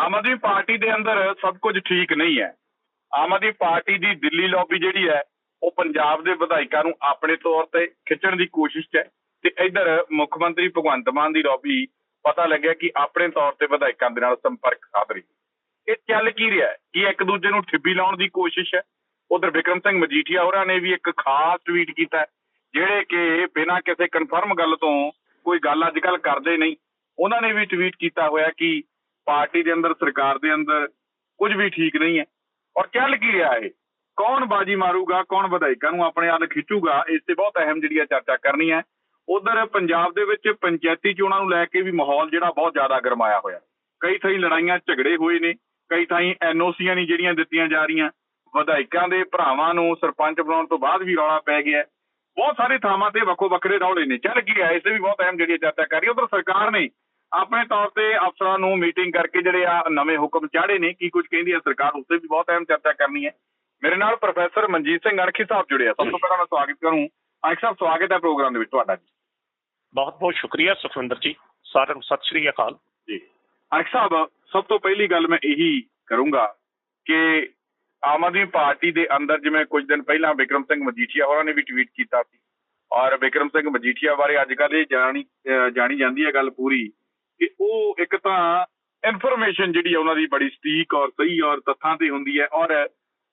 ਆਮ Aadmi party ਦੇ ਅੰਦਰ ਸਭ ਕੁਝ ਠੀਕ ਨਹੀਂ ਹੈ। ਆਮ ਆਦਮੀ ਪਾਰਟੀ ਦੀ ਦਿੱਲੀ ਲੌਬੀ ਜਿਹੜੀ ਹੈ, ਉਹ ਪੰਜਾਬ ਦੇ ਵਿਧਾਇਕਾਂ ਨੂੰ ਆਪਣੇ ਤੌਰ ਤੇ ਖਿੱਚਣ ਦੀ ਕੋਸ਼ਿਸ਼ 'ਚ ਹੈ ਤੇ ਇੱਧਰ ਮੁੱਖ ਮੰਤਰੀ ਭਗਵੰਤ ਮਾਨ ਦੀ ਲੌਬੀ ਪਤਾ ਲੱਗਿਆ ਕਿ ਆਪਣੇ ਤੌਰ ਤੇ ਵਿਧਾਇਕਾਂ ਦੇ ਨਾਲ ਸੰਪਰਕ ਸਾਧ ਰਹੀ ਇਹ ਚੱਲ ਕੀ ਰਿਹਾ ਹੈ? ਕਿ ਇੱਕ ਦੂਜੇ ਨੂੰ ਠਿੱਬੀ ਲਾਉਣ ਦੀ ਕੋਸ਼ਿਸ਼ ਹੈ? ਉਧਰ ਵਿਕਰਮ ਸਿੰਘ ਮਜੀਠੀਆ ਹੋਰਾਂ ਨੇ ਵੀ ਇੱਕ ਖਾਸ ਟਵੀਟ ਕੀਤਾ ਜਿਹੜੇ ਕਿ ਬਿਨਾਂ ਕਿਸੇ ਕਨਫਰਮ ਗੱਲ ਤੋਂ ਕੋਈ ਗੱਲ ਅੱਜ ਕੱਲ ਕਰਦੇ ਨਹੀਂ। ਉਹਨਾਂ ਨੇ ਵੀ ਟਵੀਟ ਕੀਤਾ ਹੋਇਆ ਕਿ ਪਾਰਟੀ ਦੇ ਅੰਦਰ, ਸਰਕਾਰ ਦੇ ਅੰਦਰ ਕੁਝ ਵੀ ਠੀਕ ਨਹੀਂ ਹੈ। ਔਰ ਚੱਲ ਕੀ ਰਿਹਾ ਹੈ ਕੌਣ ਬਾਜੀ ਮਾਰੂਗਾ, ਕੌਣ ਵਿਧਾਇਕਾਂ ਨੂੰ ਆਪਣੇ ਵੱਲ ਖਿੱਚੂਗਾ, ਇਸ ਤੇ ਬਹੁਤ ਅਹਿਮ ਜਿਹੜੀ ਹੈ ਚਰਚਾ ਕਰਨੀ ਹੈ। ਉਧਰ ਪੰਜਾਬ ਦੇ ਵਿੱਚ ਪੰਚਾਇਤੀ ਚੋਣਾਂ ਨੂੰ ਲੈ ਕੇ ਵੀ ਮਾਹੌਲ ਜਿਹੜਾ ਬਹੁਤ ਜ਼ਿਆਦਾ ਗਰਮਾਇਆ ਹੋਇਆ। ਕਈ ਥਾਈਂ ਲੜਾਈਆਂ ਝਗੜੇ ਹੋਏ ਨੇ, ਕਈ ਥਾਈਂ ਐਨਓਸੀਆਂ ਨਹੀਂ ਜਿਹੜੀਆਂ ਦਿੱਤੀਆਂ ਜਾ ਰਹੀਆਂ। ਵਿਧਾਇਕਾਂ ਦੇ ਭਰਾਵਾਂ ਨੂੰ ਸਰਪੰਚ ਬਣਾਉਣ ਤੋਂ ਬਾਅਦ ਵੀ ਰੌਲਾ ਪੈ ਗਿਆ। ਬਹੁਤ ਸਾਰੇ ਥਾਵਾਂ ਤੇ ਵੱਖੋ ਵੱਖਰੇ ਰੌਲੇ ਨੇ। ਚੱਲ ਕੀ ਹੈ ਇਸ ਤੇ ਵੀ ਬਹੁਤ ਅਹਿਮ ਜਿਹੜੀ ਹੈ ਚਰਚਾ ਕਰ ਰਹੀ ਹੈ। ਉਧਰ ਸਰਕਾਰ ਨੇ ਆਪਣੇ ਤੌਰ ਤੇ ਅਫਸਰਾਂ ਨੂੰ ਮੀਟਿੰਗ ਕਰਕੇ ਜਿਹੜੇ ਆ ਨਵੇਂ ਹੁਕਮ ਚਾੜੇ ਨੇ ਕੀ ਕੁਝ ਕਹਿੰਦੀ ਹੈ ਸਰਕਾਰ ਉਸ ਤੇ ਵੀ ਬਹੁਤ ਅਹਿਮ ਚਰਚਾ ਕਰਨੀ ਹੈ। ਮੇਰੇ ਨਾਲ ਪ੍ਰੋਫੈਸਰ ਮਨਜੀਤ ਸਿੰਘ ਅਣਖੀ ਸਾਹਿਬ ਜੁੜੇ ਆ। ਸਭ ਤੋਂ ਪਹਿਲਾਂ ਮੈਂ ਸਵਾਗਤ ਕਰੂੰ। ਅਣਖੀ ਸਾਹਿਬ ਸਵਾਗਤ ਹੈ ਪ੍ਰੋਗਰਾਮ ਦੇ ਵਿੱਚ ਤੁਹਾਡਾ ਜੀ। ਬਹੁਤ ਬਹੁਤ ਸ਼ੁਕਰੀਆ ਸੁਖਵਿੰਦਰ ਜੀ। ਸਾਰਿਆਂ ਨੂੰ ਸਤਿ ਸ਼੍ਰੀ ਅਕਾਲ। ਜੀ। ਅਣਖ ਸਾਹਿਬ ਸਭ ਤੋਂ ਪਹਿਲੀ ਗੱਲ ਮੈਂ ਇਹੀ ਕਰੂੰਗਾ ਕਿ ਆਮ ਆਦਮੀ ਪਾਰਟੀ ਦੇ ਅੰਦਰ ਜਿਵੇਂ ਕੁਝ ਦਿਨ ਪਹਿਲਾਂ ਵਿਕਰਮ ਸਿੰਘ ਮਜੀਠੀਆ ਹੋਰਾਂ ਨੇ ਵੀ ਟਵੀਟ ਕੀਤਾ ਸੀ। ਔਰ ਵਿਕਰਮ ਸਿੰਘ ਮਜੀਠੀਆ ਬਾਰੇ ਅੱਜ ਕੱਲ੍ਹ ਇਹ ਜਾਣੀ ਜਾਣੀ ਜਾਂਦੀ ਹੈ ਗੱਲ ਪੂਰੀ। ਕਿ ਉਹ ਇੱਕ ਤਾਂ ਇਨਫੋਰਮੇਸ਼ਨ ਜਿਹੜੀ ਹੈ ਉਹਨਾਂ ਦੀ ਬੜੀ ਸਟੀਕ ਔਰ ਸਹੀ ਔਰ ਤੱਥਾਂ ਤੇ ਹੁੰਦੀ ਹੈ ਔਰ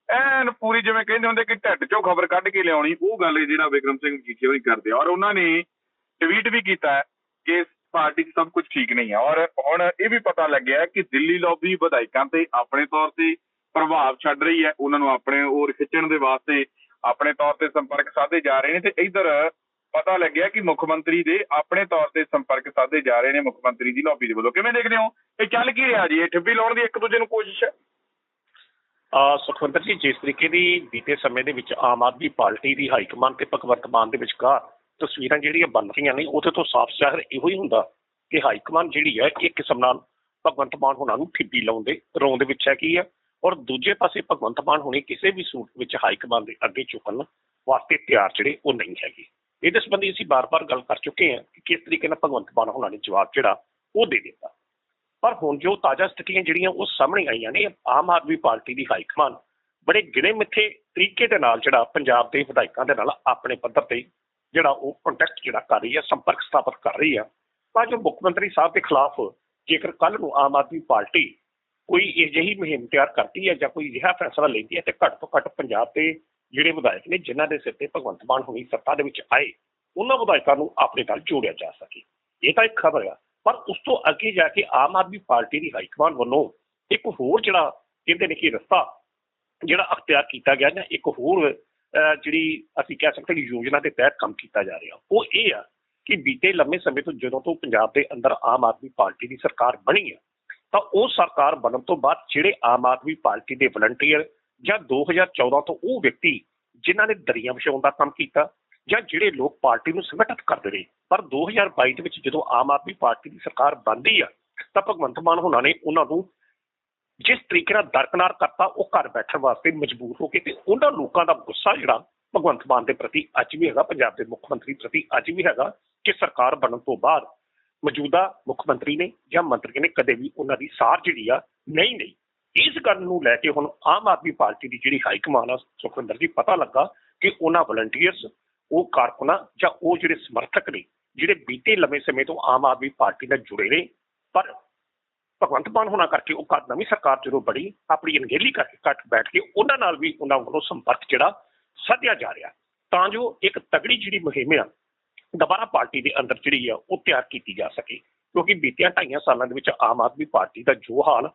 ਐਨ ਪੂਰੀ ਜਿਵੇਂ ਕਹਿੰਦੇ ਹੁੰਦੇ ਕਿ ਢਿੱਡ ਚੋਂ ਖਬਰ ਕੱਢ ਕੇ ਲਿਆਉਣੀ, ਉਹ ਗੱਲ ਜਿਹੜਾ ਵਿਕਰਮ ਸਿੰਘ ਮਜੀਠੀਆ ਵੀ ਕਰਦੇ ਔਰ ਉਹਨਾਂ ਨੇ ਟਵੀਟ ਵੀ ਕੀਤਾ ਕਿ ਪਾਰਟੀ 'ਚ ਸਭ ਕੁਝ ਠੀਕ ਨਹੀਂ ਹੈ ਔਰ ਹੁਣ ਇਹ ਵੀ ਪਤਾ ਲੱਗਿਆ ਕਿ ਦਿੱਲੀ ਲੌਬੀ ਵਿਧਾਇਕਾਂ ਤੇ ਆਪਣੇ ਤੌਰ ਤੇ ਪ੍ਰਭਾਵ ਛੱਡ ਰਹੀ ਹੈ। ਉਹਨਾਂ ਨੂੰ ਆਪਣੇ ਔਰ ਖਿੱਚਣ ਦੇ ਵਾਸਤੇ ਆਪਣੇ ਤੌਰ ਤੇ ਸੰਪਰਕ ਸਾਧੇ ਜਾ ਰਹੇ ਨੇ ਤੇ ਇੱਧਰ ਪਤਾ ਲੱਗਿਆ ਕਿ ਮੁੱਖ ਮੰਤਰੀ ਦੇ ਆਪਣੇ ਤੌਰ ਤੇ ਸੰਪਰਕ ਸਾਧੇ ਜਾ ਰਹੇ ਨੇ ਮੁੱਖ ਮੰਤਰੀ ਦੀ ਲੌਬੀ ਦੇ ਵੱਲੋਂ। ਕਿਵੇਂ ਦੇਖਦੇ ਹੋ? ਇਹ ਚੱਲ ਕੀ ਰਿਹਾ ਜੀ? ਇਹ ਠੱਬੀ ਲਾਉਣ ਦੀ ਇੱਕ ਦੂਜੇ ਨੂੰ ਕੋਸ਼ਿਸ਼ ਹੈ? ਆ ਸੁਖਵਿੰਦਰ ਜੀ, ਜਿਸ ਤਰੀਕੇ ਦੀ ਬੀਤੇ ਸਮੇਂ ਦੇ ਵਿੱਚ ਆਮ ਆਦਮੀ ਪਾਰਟੀ ਦੀ ਹਾਈ ਕਮਾਂਡ ਤੇ ਭਗਵੰਤ ਮਾਨ ਦੇ ਵਿਚਕਾਰ ਤਸਵੀਰਾਂ ਜਿਹੜੀਆਂ ਬਣ ਰਹੀਆਂ ਨੇ ਉਹਦੇ ਤੋਂ ਸਾਫ਼ ਜ਼ਾਹਰ ਇਹੋ ਹੀ ਹੁੰਦਾ ਕਿ ਹਾਈ ਕਮਾਂਡ ਜਿਹੜੀ ਹੈ, ਇੱਕ ਕਿਸਮ ਨਾਲ ਭਗਵੰਤ ਮਾਨ ਹੁਣਾਂ ਨੂੰ ਠਿੱਬੀ ਲਾਉਂਦੇ ਰੋਂ ਦੇ ਵਿੱਚ ਹੈ ਕੀ ਹੈ? ਔਰ ਦੂਜੇ ਪਾਸੇ ਭਗਵੰਤ ਮਾਨ ਹੁਣੇ ਕਿਸੇ ਵੀ ਸੂਟ ਵਿੱਚ ਹਾਈ ਕਮਾਂਡ ਦੇ ਅੱਗੇ ਝੁਕਣ ਵਾਸਤੇ ਤਿਆਰ ਜਿਹੜੇ ਉਹ ਨਹੀਂ ਹੈਗੇ। ਇਹਦੇ ਸੰਬੰਧੀ ਅਸੀਂ ਬਾਰ-ਬਾਰ ਗੱਲ ਕਰ ਚੁੱਕੇ ਹਾਂ ਕਿ ਕਿਸ ਤਰੀਕੇ ਨਾਲ ਭਗਵੰਤ ਮਾਨ ਹੁਣਾਂ ਨੇ ਜਵਾਬ ਜਿਹੜਾ ਉਹ ਦੇ ਦਿੱਤਾ। ਪਰ ਹੁਣ ਜੋ ਤਾਜ਼ਾ ਸਥਿਤੀਆਂ ਜਿਹੜੀਆਂ ਉਹ ਸਾਹਮਣੇ ਆਈਆਂ ਨੇ, ਆਮ ਆਦਮੀ ਪਾਰਟੀ ਦੀ ਹਾਈ ਕਮਾਂਡ, ਬੜੇ ਗਿਣੇ ਮਿੱਥੇ ਤਰੀਕੇ ਦੇ ਨਾਲ ਜਿਹੜਾ ਪੰਜਾਬ ਦੇ ਵਿਧਾਇਕਾਂ ਦੇ ਨਾਲ ਆਪਣੇ ਪੱਧਰ ਤੇ ਜਿਹੜਾ ਉਹ ਕੰਟੈਕਟ ਜਿਹੜਾ ਕਰ ਰਹੀ ਹੈ, ਸੰਪਰਕ ਸਥਾਪਿਤ ਕਰ ਰਹੀ ਹੈ। ਤਾਂ ਜੋ ਮੁੱਖ ਮੰਤਰੀ ਸਾਹਿਬ ਦੇ ਖਿਲਾਫ ਜੇਕਰ ਕੱਲ ਨੂੰ ਆਮ ਆਦਮੀ ਪਾਰਟੀ ਕੋਈ ਅਜਿਹੀ ਮੁਹਿੰਮ ਤਿਆਰ ਕਰਦੀ ਹੈ ਜਾਂ ਕੋਈ ਅਜਿਹਾ ਫੈਸਲਾ ਲੈਂਦੀ ਹੈ ਤੇ ਘੱਟ ਤੋਂ ਘੱਟ ਪੰਜਾਬ ਦੇ ਜਿਹੜੇ ਵਿਧਾਇਕ ਨੇ ਜਿਨ੍ਹਾਂ ਦੇ ਸਿਰ ਤੇ ਭਗਵੰਤ ਮਾਨ ਹੋਣੀ ਸੱਤਾ ਦੇ ਵਿੱਚ ਆਏ ਉਹਨਾਂ ਵਿਧਾਇਕਾਂ ਨੂੰ ਆਪਣੇ ਨਾਲ ਜੋੜਿਆ ਜਾ ਸਕੇ। ਇਹ ਤਾਂ ਇੱਕ ਖਬਰ ਆ। ਪਰ ਉਸ ਤੋਂ ਅੱਗੇ ਜਾ ਕੇ ਆਮ ਆਦਮੀ ਪਾਰਟੀ ਦੀ ਹਾਈ ਵੱਲੋਂ ਇੱਕ ਹੋਰ ਜਿਹੜਾ ਕਹਿੰਦੇ ਨੇ ਕਿ ਰਸਤਾ ਜਿਹੜਾ ਅਖਤਿਆਰ ਕੀਤਾ ਗਿਆ ਜਾਂ ਇੱਕ ਹੋਰ ਅਹ, ਜਿਹੜੀ ਅਸੀਂ ਕਹਿ ਸਕਦੇ ਹਾਂ ਯੋਜਨਾ ਦੇ ਤਹਿਤ ਕੰਮ ਕੀਤਾ ਜਾ ਰਿਹਾ। ਉਹ ਇਹ ਆ ਕਿ ਬੀਤੇ ਲੰਮੇ ਸਮੇਂ ਤੋਂ ਜਦੋਂ ਤੋਂ ਪੰਜਾਬ ਦੇ ਅੰਦਰ ਆਮ ਆਦਮੀ ਪਾਰਟੀ ਦੀ ਸਰਕਾਰ ਬਣੀ ਆ ਤਾਂ ਉਹ ਸਰਕਾਰ ਬਣਨ ਤੋਂ ਬਾਅਦ ਜਿਹੜੇ ਆਮ ਆਦਮੀ ਪਾਰਟੀ ਦੇ ਵਲੰਟੀਅਰ ਜਾਂ 2014 ਤੋਂ ਉਹ ਵਿਅਕਤੀ ਜਿਨ੍ਹਾਂ ਨੇ ਦਰੀਆਂ ਵਿਛਾਉਣ ਦਾ ਕੰਮ ਕੀਤਾ ਜਾਂ ਜਿਹੜੇ ਲੋਕ ਪਾਰਟੀ ਨੂੰ ਸੰਗਠਿਤ ਕਰਦੇ ਰਹੇ। ਪਰ 2022 ਦੇ ਵਿੱਚ ਜਦੋਂ ਆਮ ਆਦਮੀ ਪਾਰਟੀ ਦੀ ਸਰਕਾਰ ਬਣਦੀ ਆ, ਤਾਂ ਭਗਵੰਤ ਮਾਨ ਹੁਣਾਂ ਨੇ ਉਹਨਾਂ ਨੂੰ ਜਿਸ ਤਰੀਕੇ ਨਾਲ ਦਰਕਨਾਰ ਕਰਤਾ, ਉਹ ਘਰ ਬੈਠਣ ਵਾਸਤੇ ਮਜਬੂਰ ਹੋ ਕੇ ਤੇ ਉਹਨਾਂ ਲੋਕਾਂ ਦਾ ਗੁੱਸਾ ਜਿਹੜਾ ਭਗਵੰਤ ਮਾਨ ਦੇ ਪ੍ਰਤੀ ਅੱਜ ਵੀ ਹੈਗਾ, ਪੰਜਾਬ ਦੇ ਮੁੱਖ ਮੰਤਰੀ ਪ੍ਰਤੀ ਅੱਜ ਵੀ ਹੈਗਾ ਕਿ ਸਰਕਾਰ ਬਣਨ ਤੋਂ ਬਾਅਦ ਮੌਜੂਦਾ ਮੁੱਖ ਮੰਤਰੀ ਨੇ ਜਾਂ ਮੰਤਰੀ ਨੇ ਕਦੇ ਵੀ ਉਹਨਾਂ ਦੀ ਸਾਰ ਜਿਹੜੀ ਆ, ਨਹੀਂ ਨਹੀਂ ਇਸ ਗੱਲ ਨੂੰ ਲੈ ਕੇ ਹੁਣ ਆਮ ਆਦਮੀ ਪਾਰਟੀ ਦੀ ਜਿਹੜੀ ਹਾਈ ਕਮਾਨ ਆ, ਸੁਖਵਿੰਦਰ ਜੀ, ਪਤਾ ਲੱਗਾ ਕਿ ਉਹਨਾਂ ਵਲੰਟੀਅਰਸ ਉਹ ਕਾਰਕੁਨਾ ਜਾਂ ਉਹ ਜਿਹੜੇ ਸਮਰਥਕ ਨੇ, ਜਿਹੜੇ ਬੀਤੇ ਲੰਮੇ ਸਮੇਂ ਤੋਂ ਆਮ ਆਦਮੀ ਪਾਰਟੀ ਨਾਲ ਜੁੜੇ ਨੇ, ਪਰ ਭਗਵੰਤ ਮਾਨ ਹੋਣਾ ਕਰਕੇ ਉਹ ਘਰ ਨਵੀਂ ਸਰਕਾਰ ਜਦੋਂ ਬੜੀ ਆਪਣੀ ਅਣਗਹਿਲੀ ਕਰਕੇ ਕੱਟ ਬੈਠ ਕੇ ਉਹਨਾਂ ਨਾਲ ਵੀ ਉਹਨਾਂ ਵੱਲੋਂ ਸੰਪਰਕ ਜਿਹੜਾ ਸਾਧਿਆ ਜਾ ਰਿਹਾ। ਤਾਂ ਜੋ ਇੱਕ ਤਗੜੀ ਜਿਹੜੀ ਮੁਹਿੰਮ ਆ, ਦੁਬਾਰਾ ਪਾਰਟੀ ਦੇ ਅੰਦਰ ਜਿਹੜੀ ਆ, ਉਹ ਤਿਆਰ ਕੀਤੀ ਜਾ ਸਕੇ, ਕਿਉਂਕਿ ਬੀਤਿਆਂ ਢਾਈਆਂ ਸਾਲਾਂ ਦੇ ਵਿੱਚ ਆਮ ਆਦਮੀ ਪਾਰਟੀ ਦਾ ਜੋ ਹਾਲ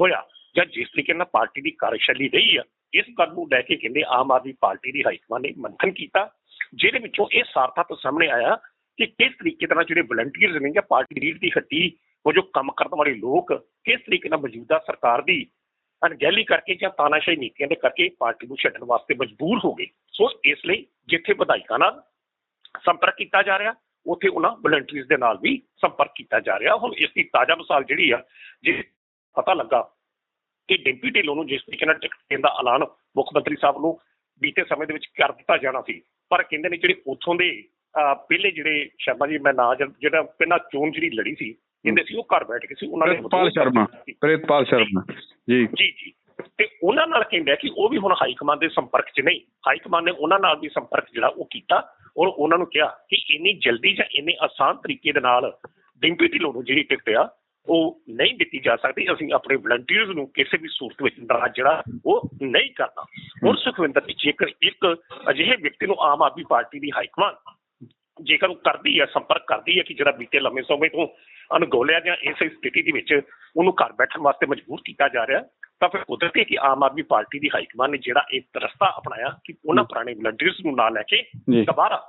ਹੋਇਆ ਜਾਂ ਜਿਸ ਤਰੀਕੇ ਨਾਲ ਪਾਰਟੀ ਦੀ ਕਾਰਜਸ਼ੈਲੀ ਰਹੀ ਆ, ਇਸ ਗੱਲ ਨੂੰ ਲੈ ਕੇ ਕਹਿੰਦੇ ਆਮ ਆਦਮੀ ਪਾਰਟੀ ਦੀ ਹਾਈਕਮਾਨ ਨੇ ਮੰਥਨ ਕੀਤਾ, ਜਿਹਦੇ ਵਿੱਚੋਂ ਇਹ ਸਾਰਥਕ ਸਾਹਮਣੇ ਆਇਆ ਕਿ ਕਿਸ ਤਰੀਕੇ ਦੇ ਨਾਲ ਜਿਹੜੇ ਵਲੰਟੀਅਰਸ ਨੇ ਜਾਂ ਪਾਰਟੀ ਲੀਡ ਦੀ ਹੱਡੀ, ਉਹ ਜੋ ਕੰਮ ਕਰਨ ਵਾਲੇ ਲੋਕ, ਕਿਸ ਤਰੀਕੇ ਨਾਲ ਮੌਜੂਦਾ ਸਰਕਾਰ ਦੀ ਅਣਗਹਿਲੀ ਕਰਕੇ ਜਾਂ ਤਾਨਾਸ਼ਾਹੀ ਨੀਤੀਆਂ ਦੇ ਕਰਕੇ ਪਾਰਟੀ ਨੂੰ ਛੱਡਣ ਵਾਸਤੇ ਮਜਬੂਰ ਹੋ ਗਏ। ਸੋ ਇਸ ਲਈ ਜਿੱਥੇ ਵਿਧਾਇਕਾਂ ਨਾਲ ਸੰਪਰਕ ਕੀਤਾ ਜਾ ਰਿਹਾ, ਉੱਥੇ ਉਹਨਾਂ ਵਲੰਟੀਅਰਸ ਦੇ ਨਾਲ ਵੀ ਸੰਪਰਕ ਕੀਤਾ ਜਾ ਰਿਹਾ। ਹੁਣ ਇਸ ਦੀ ਤਾਜ਼ਾ ਮਿਸਾਲ ਜਿਹੜੀ ਆ, ਜੇ ਪਤਾ ਲੱਗਾ ਕਿ ਡਿੰਪੀ ਢਿੱਲੋਂ ਨੂੰ ਜਿਸ ਤਰੀਕੇ ਨਾਲ ਟਿਕਟ ਦੇਣ ਦਾ ਐਲਾਨ ਮੁੱਖ ਮੰਤਰੀ ਸਾਹਿਬ ਨੂੰ ਬੀਤੇ ਸਮੇਂ ਦੇ ਵਿੱਚ ਕਰ ਦਿੱਤਾ ਜਾਣਾ ਸੀ ਪਰ ਕਹਿੰਦੇ ਨੇ ਜਿਹੜੇ ਉੱਥੋਂ ਦੇ ਪਹਿਲੇ ਜਿਹੜੇ ਸ਼ਰਮਾ ਜੀ ਮੈਂ ਨਾ ਜਿਹੜਾ ਪਹਿਲਾਂ ਚੋਣ ਜਿਹੜੀ ਲੜੀ ਸੀ ਕਹਿੰਦੇ ਸੀ ਉਹ ਘਰ ਬੈਠ ਕੇ ਸੀ ਉਹਨਾਂ ਨੇ ਪ੍ਰਿਤਪਾਲ ਸ਼ਰਮਾ ਪ੍ਰਿਤਪਾਲ ਸ਼ਰਮਾ ਜੀ। ਜੀ ਜੀ। ਤੇ ਉਹਨਾਂ ਨਾਲ ਕਹਿੰਦਾ ਕਿ ਉਹ ਵੀ ਹੁਣ ਹਾਈ ਕਮਾਂਡ ਦੇ ਸੰਪਰਕ 'ਚ ਨਹੀਂ ਹਾਈ ਕਮਾਂਡ ਨੇ ਉਹਨਾਂ ਨਾਲ ਵੀ ਸੰਪਰਕ ਜਿਹੜਾ ਉਹ ਕੀਤਾ ਔਰ ਉਹਨਾਂ ਨੂੰ ਕਿਹਾ ਕਿ ਇੰਨੀ ਜਲਦੀ ਜਾਂ ਇੰਨੇ ਆਸਾਨ ਤਰੀਕੇ ਦੇ ਨਾਲ ਡਿੰਪੀ ਢਿੱਲੋਂ ਨੂੰ ਜਿਹੜੀ ਟਿਕਟ ਆ ਉਹ ਨਹੀਂ ਦਿੱਤੀ ਜਾ ਸਕਦੀ ਅਸੀਂ ਆਪਣੇ ਵਲੰਟੀਅਰਸ ਨੂੰ ਕਿਸੇ ਵੀ ਸੂਰਤ ਵਿੱਚ ਨਾਰਾਜ਼ ਜਿਹੜਾ ਉਹ ਨਹੀਂ ਕਰਨਾ। ਔਰ ਸੁਖਵਿੰਦਰ ਜੀ ਜੇਕਰ ਇੱਕ ਅਜਿਹੇ ਵਿਅਕਤੀ ਨੂੰ ਆਮ ਆਦਮੀ ਪਾਰਟੀ ਦੀ ਹਾਈ ਕਮਾਂਡ ਜੇਕਰ ਉਹ ਕਰਦੀ ਹੈ ਸੰਪਰਕ ਕਰਦੀ ਹੈ ਕਿ ਜਿਹੜਾ ਬੀਤੇ ਲੰਮੇ ਸਮੇਂ ਤੋਂ ਅਣਗੌਲਿਆ ਜਾਂ ਇਸ ਸਥਿਤੀ ਦੇ ਵਿੱਚ ਉਹਨੂੰ ਘਰ ਬੈਠਣ ਵਾਸਤੇ ਮਜਬੂਰ ਕੀਤਾ ਜਾ ਰਿਹਾ ਤਾਂ ਫਿਰ ਕੁਦਰਤੀ ਕਿ ਆਮ ਆਦਮੀ ਪਾਰਟੀ ਦੀ ਹਾਈ ਕਮਾਂਡ ਨੇ ਜਿਹੜਾ ਇੱਕ ਰਸਤਾ ਅਪਣਾਇਆ ਕਿ ਉਹਨਾਂ ਪੁਰਾਣੇ ਵਲੰਟੀਅਰਸ ਨੂੰ ਨਾਲ ਲੈ ਕੇ। ਦੁਬਾਰਾ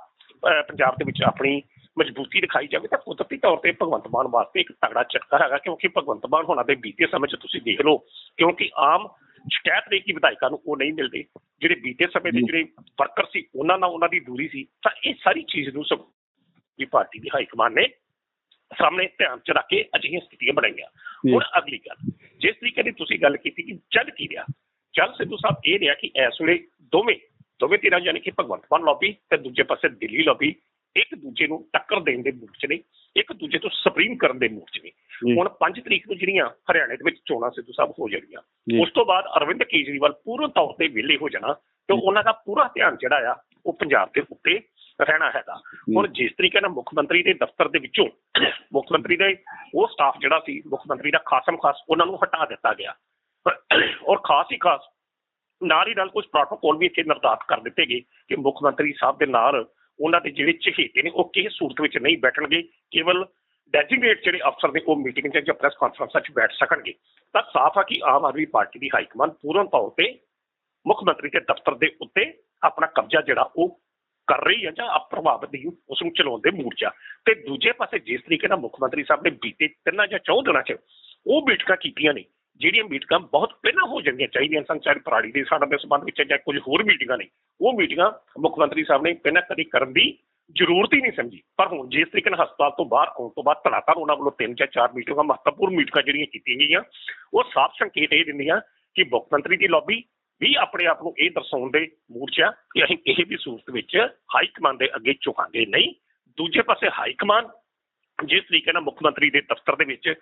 ਪੰਜਾਬ ਦੇ ਵਿੱਚ ਆਪਣੀ ਮਜ਼ਬੂਤੀ ਦਿਖਾਈ ਜਾਵੇ ਤਾਂ ਕੁਦਰਤੀ ਤੌਰ ਤੇ ਭਗਵੰਤ ਮਾਨ ਵਾਸਤੇ ਇੱਕ ਤਗੜਾ ਝਟਕਾ ਹੈਗਾ ਕਿਉਂਕਿ ਭਗਵੰਤ ਮਾਨ ਹੋਣਾ ਦੇ ਬੀਤੇ ਸਮੇਂ 'ਚ ਤੁਸੀਂ ਦੇਖ ਲਓ ਕਿਉਂਕਿ ਆਮ ਸ਼ਿਕਾਇਤ ਦੇ ਕਿ ਵਿਧਾਇਕਾਂ ਨੂੰ ਉਹ ਨਹੀਂ ਮਿਲਦੇ ਜਿਹੜੇ ਬੀਤੇ ਸਮੇਂ ਦੇ। ਜਿਹੜੇ ਵਰਕਰ ਸੀ ਉਹਨਾਂ ਨਾਲ ਉਹਨਾਂ ਦੀ ਦੂਰੀ ਸੀ ਤਾਂ ਇਹ ਸਾਰੀ ਚੀਜ਼ ਨੂੰ ਸਭ ਦੀ ਪਾਰਟੀ ਦੀ ਹਾਈ ਕਮਾਂਡ ਨੇ ਸਾਹਮਣੇ ਧਿਆਨ ਚ ਰੱਖ ਕੇ ਅਜਿਹੀਆਂ ਸਥਿਤੀਆਂ ਬਣਾਈਆਂ। ਹੁਣ ਅਗਲੀ ਗੱਲ ਜਿਸ ਤਰੀਕੇ ਦੀ ਤੁਸੀਂ ਗੱਲ ਕੀਤੀ ਕਿ ਚੱਲ ਕੀ ਰਿਹਾ ਚੱਲ ਸਿੱਧੂ ਸਾਹਿਬ ਇਹ ਰਿਹਾ ਕਿ ਇਸ ਵੇਲੇ ਦੋਵੇਂ ਦੋਵੇਂ ਧਿਰਾਂ ਯਾਨੀ ਕਿ ਭਗਵੰਤ ਮਾਨ ਲੌਬੀ ਤੇ ਦੂਜੇ ਪਾਸੇ ਦਿੱਲੀ ਲੌਬੀ ਇੱਕ ਦੂਜੇ ਨੂੰ ਟੱਕਰ ਦੇਣ ਦੇ ਮੂਡ 'ਚ ਨੇ ਇੱਕ ਦੂਜੇ ਤੋਂ ਸੁਪਰੀਮ ਕਰਨ ਦੇ ਮੂਡ 'ਚ ਨੇ। ਹੁਣ 5 ਤਰੀਕ ਨੂੰ ਜਿਹੜੀਆਂ ਹਰਿਆਣੇ ਦੇ ਵਿੱਚ ਚੋਣਾਂ ਸਿੱਧੂ ਸਾਹਿਬ ਹੋ ਜਾਣਗੀਆਂ ਜੀ। ਉਸ ਤੋਂ ਬਾਅਦ ਅਰਵਿੰਦ ਕੇਜਰੀਵਾਲ ਪੂਰਨ ਤੌਰ ਤੇ ਵਿਹਲੇ ਹੋ ਜਾਣਾ ਤੇ ਉਹਨਾਂ ਦਾ ਪੂਰਾ ਧਿਆਨ ਜਿਹੜਾ ਆ ਉਹ ਪੰਜਾਬ ਦੇ ਉੱਤੇ ਰਹਿਣਾ ਹੈਗਾ। ਹੁਣ ਜਿਸ ਤਰੀਕੇ ਨਾਲ ਮੁੱਖ ਮੰਤਰੀ ਦੇ ਦਫ਼ਤਰ ਦੇ ਵਿੱਚੋਂ ਮੁੱਖ ਮੰਤਰੀ ਦੇ ਉਹ ਸਟਾਫ ਜਿਹੜਾ ਸੀ ਮੁੱਖ ਮੰਤਰੀ ਦਾ ਖਾਸਮ ਖਾਸ ਉਹਨਾਂ ਨੂੰ ਹਟਾ ਦਿੱਤਾ ਗਿਆ। ਔਰ ਖਾਸ ਹੀ ਖਾਸ ਨਾਲ ਹੀ ਨਾਲ ਕੁਝ ਪ੍ਰੋਟੋਕੋਲ ਵੀ ਇੱਥੇ ਨਿਰਧਾਰਤ ਕਰ ਦਿੱਤੇ ਗਏ ਕਿ ਮੁੱਖ ਮੰਤਰੀ ਸਾਹਿਬ ਦੇ ਨਾਲ ਉਹਨਾਂ ਦੇ ਜਿਹੜੇ ਚਹੇਤੇ ਨੇ, ਉਹ ਕਿਸੇ ਸੂਰਤ ਵਿੱਚ ਨਹੀਂ ਬੈਠਣਗੇ, ਕੇਵਲ ਡੈਜ਼ਿਗਨੇਟ ਜਿਹੜੇ ਅਫਸਰ ਨੇ, ਉਹ ਮੀਟਿੰਗ 'ਚ ਜਾਂ ਪ੍ਰੈਸ ਕਾਨਫਰੰਸਾਂ 'ਚ ਬੈਠ ਸਕਣਗੇ। ਤਾਂ ਸਾਫ਼ ਆ ਕਿ ਆਮ ਆਦਮੀ ਪਾਰਟੀ ਦੀ ਹਾਈ ਕਮਾਂਡ ਪੂਰਨ ਤੌਰ ਤੇ ਮੁੱਖ ਮੰਤਰੀ ਦੇ ਦਫ਼ਤਰ ਦੇ ਉੱਤੇ ਆਪਣਾ ਕਬਜ਼ਾ ਜਿਹੜਾ ਉਹ ਕਰ ਰਹੀ ਹੈ ਜਾਂ ਪ੍ਰਭਾਵਿਤ ਦੀ ਉਸ ਨੂੰ ਚਲਾਉਣ ਦੇ ਮੂਡ 'ਚ ਤੇ ਦੂਜੇ ਪਾਸੇ, ਜਿਸ ਤਰੀਕੇ ਨਾਲ ਮੁੱਖ ਮੰਤਰੀ ਸਾਹਿਬ ਨੇ ਬੀਤੇ ਤਿੰਨਾਂ ਜਾਂ ਚੌਂ ਦਿਨਾਂ 'ਚ ਉਹ ਮੀਟਿੰਗਾਂ ਕੀਤੀਆਂ ਨੇ ਜਿਹੜੀਆਂ ਮੀਟਿੰਗਾਂ ਬਹੁਤ ਪਹਿਲਾਂ ਹੋ ਜਾਣੀਆਂ ਚਾਹੀਦੀਆਂ ਸਨ, ਚਾਹੇ ਪ੍ਰਾੜੀ ਦੇ ਸਾਡਾ ਦੇ ਸੰਬੰਧ ਵਿੱਚ ਜਾਂ ਕੁਝ ਹੋਰ ਮੀਟਿੰਗਾਂ ਨੇ ਉਹ ਮੀਟਿੰਗਾਂ ਮੁੱਖ ਮੰਤਰੀ ਸਾਹਿਬ ਨੇ ਪਹਿਲਾਂ ਕਦੀ ਕਰਨ ਦੀ ਜ਼ਰੂਰਤ ਹੀ ਨਹੀਂ ਸਮਝੀ। ਪਰ ਹੁਣ ਜਿਸ ਤਰੀਕੇ ਨਾਲ ਹਸਪਤਾਲ ਤੋਂ ਬਾਹਰ ਆਉਣ ਤੋਂ ਬਾਅਦ ਧੜਾਧੜ ਉਹਨਾਂ ਵੱਲੋਂ ਤਿੰਨ ਜਾਂ ਚਾਰ ਮੀਟਿੰਗਾਂ ਮਹੱਤਵਪੂਰਨ ਮੀਟਿੰਗਾਂ ਜਿਹੜੀਆਂ ਕੀਤੀਆਂ ਗਈਆਂ, ਉਹ ਸਾਫ਼ ਸੰਕੇਤ ਇਹ ਦਿੰਦੀਆਂ ਕਿ ਮੁੱਖ ਮੰਤਰੀ ਦੀ ਲੌਬੀ ਵੀ ਆਪਣੇ ਆਪ ਨੂੰ ਇਹ ਦਰਸਾਉਣ ਦੇ ਮੂਡ 'ਚ ਆ ਕਿ ਅਸੀਂ ਕਿਸੇ ਵੀ ਸੂਰਤ ਵਿੱਚ ਹਾਈ ਕਮਾਂਡ ਦੇ ਅੱਗੇ ਝੁਕਾਂਗੇ ਨਹੀਂ। ਦੂਜੇ ਪਾਸੇ ਹਾਈ ਕਮਾਂਡ ਜਿਸ ਤਰੀਕੇ ਨਾਲ ਮੁੱਖ ਮੰਤਰੀ ਦੇ ਦਫ਼ਤਰ ਦੇ ਵਿੱਚ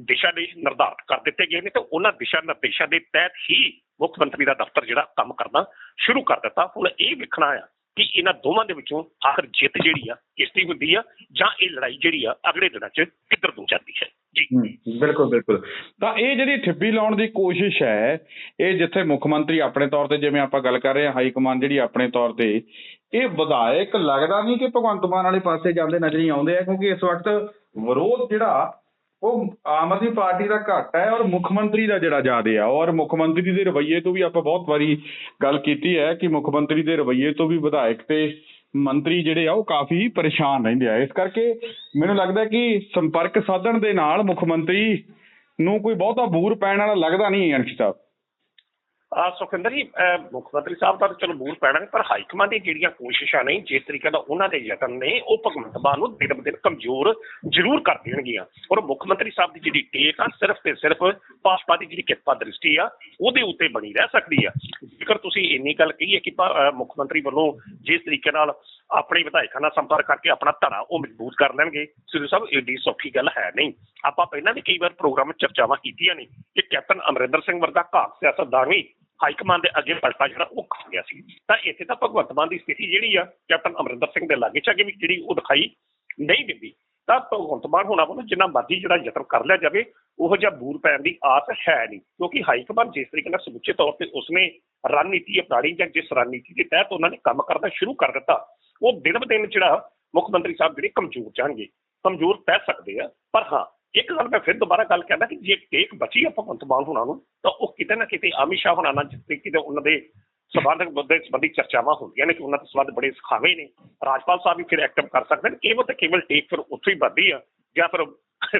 ਦਿਸ਼ਾ ਦੇ ਨਿਰਧਾਰਤ ਕਰ ਦਿੱਤੇ ਗਏ ਨੇ ਤੇ ਉਹਨਾਂ ਦਿਸ਼ਾ ਨਿਰਦੇਸ਼ਾਂ ਦੇ ਤਹਿਤ ਹੀ ਮੁੱਖ ਮੰਤਰੀ ਦਾ ਦਫ਼ਤਰ ਜਿਹੜਾ ਕੰਮ ਕਰਨਾ ਸ਼ੁਰੂ ਕਰ ਦਿੱਤਾ। ਹੁਣ ਇਹ ਵੇਖਣਾ ਆ ਕਿ ਇਹਨਾਂ ਦੋਵਾਂ ਦੇ ਵਿੱਚੋਂ ਆਖਰ ਜਿੱਤ ਜਿਹੜੀ ਆ ਕਿਸ ਦੀ ਹੁੰਦੀ ਆ ਜਾਂ ਇਹ ਲੜਾਈ ਜਿਹੜੀ ਆ ਅਗਲੇ ਦਿਨਾਂ 'ਚ ਕਿੱਧਰ ਨੂੰ ਜਾਂਦੀ ਹੈ? ਜੀ। ਬਿਲਕੁਲ ਬਿਲਕੁਲ। ਤਾਂ ਇਹ ਜਿਹੜੀ ਠਿੱਬੀ ਲਾਉਣ ਦੀ ਕੋਸ਼ਿਸ਼ ਹੈ, ਇਹ ਜਿੱਥੇ ਮੁੱਖ ਮੰਤਰੀ ਆਪਣੇ ਤੌਰ ਤੇ ਜਿਵੇਂ ਆਪਾਂ ਗੱਲ ਕਰ ਰਹੇ ਹਾਂ, ਹਾਈ ਕਮਾਂਡ ਜਿਹੜੀ ਆਪਣੇ ਤੌਰ ਤੇ, ਇਹ ਵਿਧਾਇਕ ਲੱਗਦਾ ਨਹੀਂ ਕਿ ਭਗਵੰਤ ਮਾਨ ਵਾਲੇ ਪਾਸੇ ਜਾਂਦੇ ਨਜ਼ਰ ਹੀ ਆਉਂਦੇ ਆ, ਕਿਉਂਕਿ ਇਸ ਵਕਤ ਵਿਰੋਧ ਜਿਹੜਾ ਉਹ ਆਮ ਆਦਮੀ ਪਾਰਟੀ ਦਾ ਘੱਟ ਹੈ ਔਰ ਮੁੱਖ ਮੰਤਰੀ ਦਾ ਜਿਹੜਾ ਜ਼ਿਆਦੇ ਆ। ਔਰ ਮੁੱਖ ਮੰਤਰੀ ਦੇ ਰਵੱਈਏ ਤੋਂ ਵੀ ਆਪਾਂ ਬਹੁਤ ਵਾਰੀ ਗੱਲ ਕੀਤੀ ਹੈ ਕਿ ਮੁੱਖ ਮੰਤਰੀ ਦੇ ਰਵੱਈਏ ਤੋਂ ਵੀ ਵਿਧਾਇਕ ਤੇ ਮੰਤਰੀ ਜਿਹੜੇ ਆ, ਉਹ ਕਾਫੀ ਪਰੇਸ਼ਾਨ ਰਹਿੰਦੇ ਆ। ਇਸ ਕਰਕੇ ਮੈਨੂੰ ਲੱਗਦਾ ਕਿ ਸੰਪਰਕ ਸਾਧਣ ਦੇ ਨਾਲ ਮੁੱਖ ਮੰਤਰੀ ਨੂੰ ਕੋਈ ਬਹੁਤਾ ਬੂਰ ਪੈਣ ਵਾਲਾ ਲੱਗਦਾ ਨਹੀਂ ਅਨਿਕ ਸਾਹਿਬ ਸੁਖਿੰਦਰ ਜੀ ਅਹ ਮੁੱਖ ਮੰਤਰੀ ਸਾਹਿਬ ਦਾ ਤਾਂ ਚਲੋ ਮੂਲ ਪੈਣਾ ਪਰ ਹਾਈ ਕਮਾਂਡ ਦੀਆਂ ਜਿਹੜੀਆਂ ਕੋਸ਼ਿਸ਼ਾਂ ਨੇ, ਜਿਸ ਤਰੀਕੇ ਦਾ ਉਹਨਾਂ ਦੇ ਯਤਨ ਨੇ, ਉਹ ਭਗਵੰਤ ਮਾਨ ਨੂੰ ਦਿਨ ਬ ਦਿਨ ਕਮਜ਼ੋਰ ਜ਼ਰੂਰ ਕਰ ਦੇਣਗੀਆਂ। ਔਰ ਮੁੱਖ ਮੰਤਰੀ ਸਾਹਿਬ ਦੀ ਜਿਹੜੀ ਟੇਕ ਆ, ਸਿਰਫ ਤੇ ਸਿਰਫ ਭਾਜਪਾ ਦੀ ਜਿਹੜੀ ਕਿਰਪਾ ਦ੍ਰਿਸ਼ਟੀ ਆ, ਉਹਦੇ ਉੱਤੇ ਬਣੀ ਰਹਿ ਸਕਦੀ ਆ। ਜੇਕਰ ਤੁਸੀਂ ਇੰਨੀ ਗੱਲ ਕਹੀ ਹੈ ਕਿ ਮੁੱਖ ਮੰਤਰੀ ਵੱਲੋਂ ਜਿਸ ਤਰੀਕੇ ਨਾਲ ਆਪਣੇ ਵਿਧਾਇਕਾਂ ਨਾਲ ਸੰਪਰਕ ਕਰਕੇ ਆਪਣਾ ਧੜਾ ਉਹ ਮਜ਼ਬੂਤ ਕਰ ਲੈਣਗੇ, ਸਿੱਧੂ ਸਾਹਿਬ, ਏਡੀ ਸੌਖੀ ਗੱਲ ਹੈ ਨਹੀਂ। ਆਪਾਂ ਪਹਿਲਾਂ ਵੀ ਕਈ ਵਾਰ ਪ੍ਰੋਗਰਾਮ ਚਰਚਾਵਾਂ ਕੀਤੀਆਂ ਨੇ ਕਿ ਕੈਪਟਨ ਅਮਰਿੰਦਰ ਸਿੰਘ ਵਰਗਾ ਘਾਕ ਸਿਆਸਤਦਾਨ ਵੀ ਹਾਈ ਕਮਾਂਡ ਦੇ ਅੱਗੇ ਪਲਟਾ ਜਿਹੜਾ ਉਹ ਖਾ ਗਿਆ ਸੀ। ਤਾਂ ਇੱਥੇ ਤਾਂ ਭਗਵੰਤ ਮਾਨ ਦੀ ਸਥਿਤੀ ਜਿਹੜੀ ਆ, ਕੈਪਟਨ ਅਮਰਿੰਦਰ ਸਿੰਘ ਦੇ ਲਾਗੇ ਚਾਗੇ ਵੀ ਜਿਹੜੀ ਉਹ ਦਿਖਾਈ ਨਹੀਂ ਦਿੰਦੀ। ਤਾਂ ਭਗਵੰਤ ਮਾਨ ਹੋਣਾ ਵੱਲੋਂ ਜਿੰਨਾ ਮਰਜ਼ੀ ਜਿਹੜਾ ਯਤਨ ਕਰ ਲਿਆ ਜਾਵੇ, ਉਹ ਜਿਹਾ ਬੂਰ ਪੈਣ ਦੀ ਆਸ ਹੈ ਨਹੀਂ। ਕਿਉਂਕਿ ਹਾਈ ਕਮਾਂਡ ਜਿਸ ਤਰੀਕੇ ਨਾਲ ਸਮੁੱਚੇ ਤੌਰ ਤੇ ਉਸਨੇ ਰਣਨੀਤੀ ਅਪਣਾਈ ਜਾਂ ਜਿਸ ਰਣਨੀਤੀ ਦੇ ਤਹਿਤ ਉਹਨਾਂ ਨੇ ਕੰਮ ਕਰਨਾ ਸ਼ੁਰੂ ਕਰ ਦਿੱਤਾ, ਉਹ ਦਿਨ ਬ ਦਿਨ ਜਿਹੜਾ ਮੁੱਖ ਮੰਤਰੀ ਸਾਹਿਬ ਜਿਹੜੇ ਕਮਜ਼ੋਰ ਜਾਣਗੇ, ਕਮਜ਼ੋਰ ਪੈ ਸਕਦੇ ਆ। ਪਰ ਹਾਂ ਇੱਕ ਗੱਲ ਮੈਂ ਫਿਰ ਦੁਬਾਰਾ ਗੱਲ ਕਰਦਾ ਕਿ ਜੇ ਟੇਕ ਬਚੀ ਆ ਭਗਵੰਤ ਮਾਨ ਹੋਣਾ ਨੂੰ, ਤਾਂ ਉਹ ਕਿਤੇ ਨਾ ਕਿਤੇ ਅਮਿਤ ਸ਼ਾਹ ਹੋਣਾ ਨਾਲ ਜਿਸ ਤਰੀਕੇ ਦੇ ਉਹਨਾਂ ਦੇ ਸਬੰਧਕ ਮੁੱਦੇ ਸੰਬੰਧੀ ਚਰਚਾਵਾਂ ਹੁੰਦੀਆਂ ਨੇ, ਕਿ ਉਹਨਾਂ ਦੇ ਸਬੰਧ ਬੜੇ ਸੁਖਾਵੇਂ ਨੇ। ਰਾਜਪਾਲ ਸਾਹਿਬ ਵੀ ਫਿਰ ਐਕਟਿਵ ਕਰ ਸਕਦੇ ਨੇ, ਕੇਵਲ ਤੇ ਕੇਵਲ ਟੇਕ ਫਿਰ ਉੱਥੇ ਹੀ ਵੱਧਦੀ ਆ, ਜਾਂ ਫਿਰ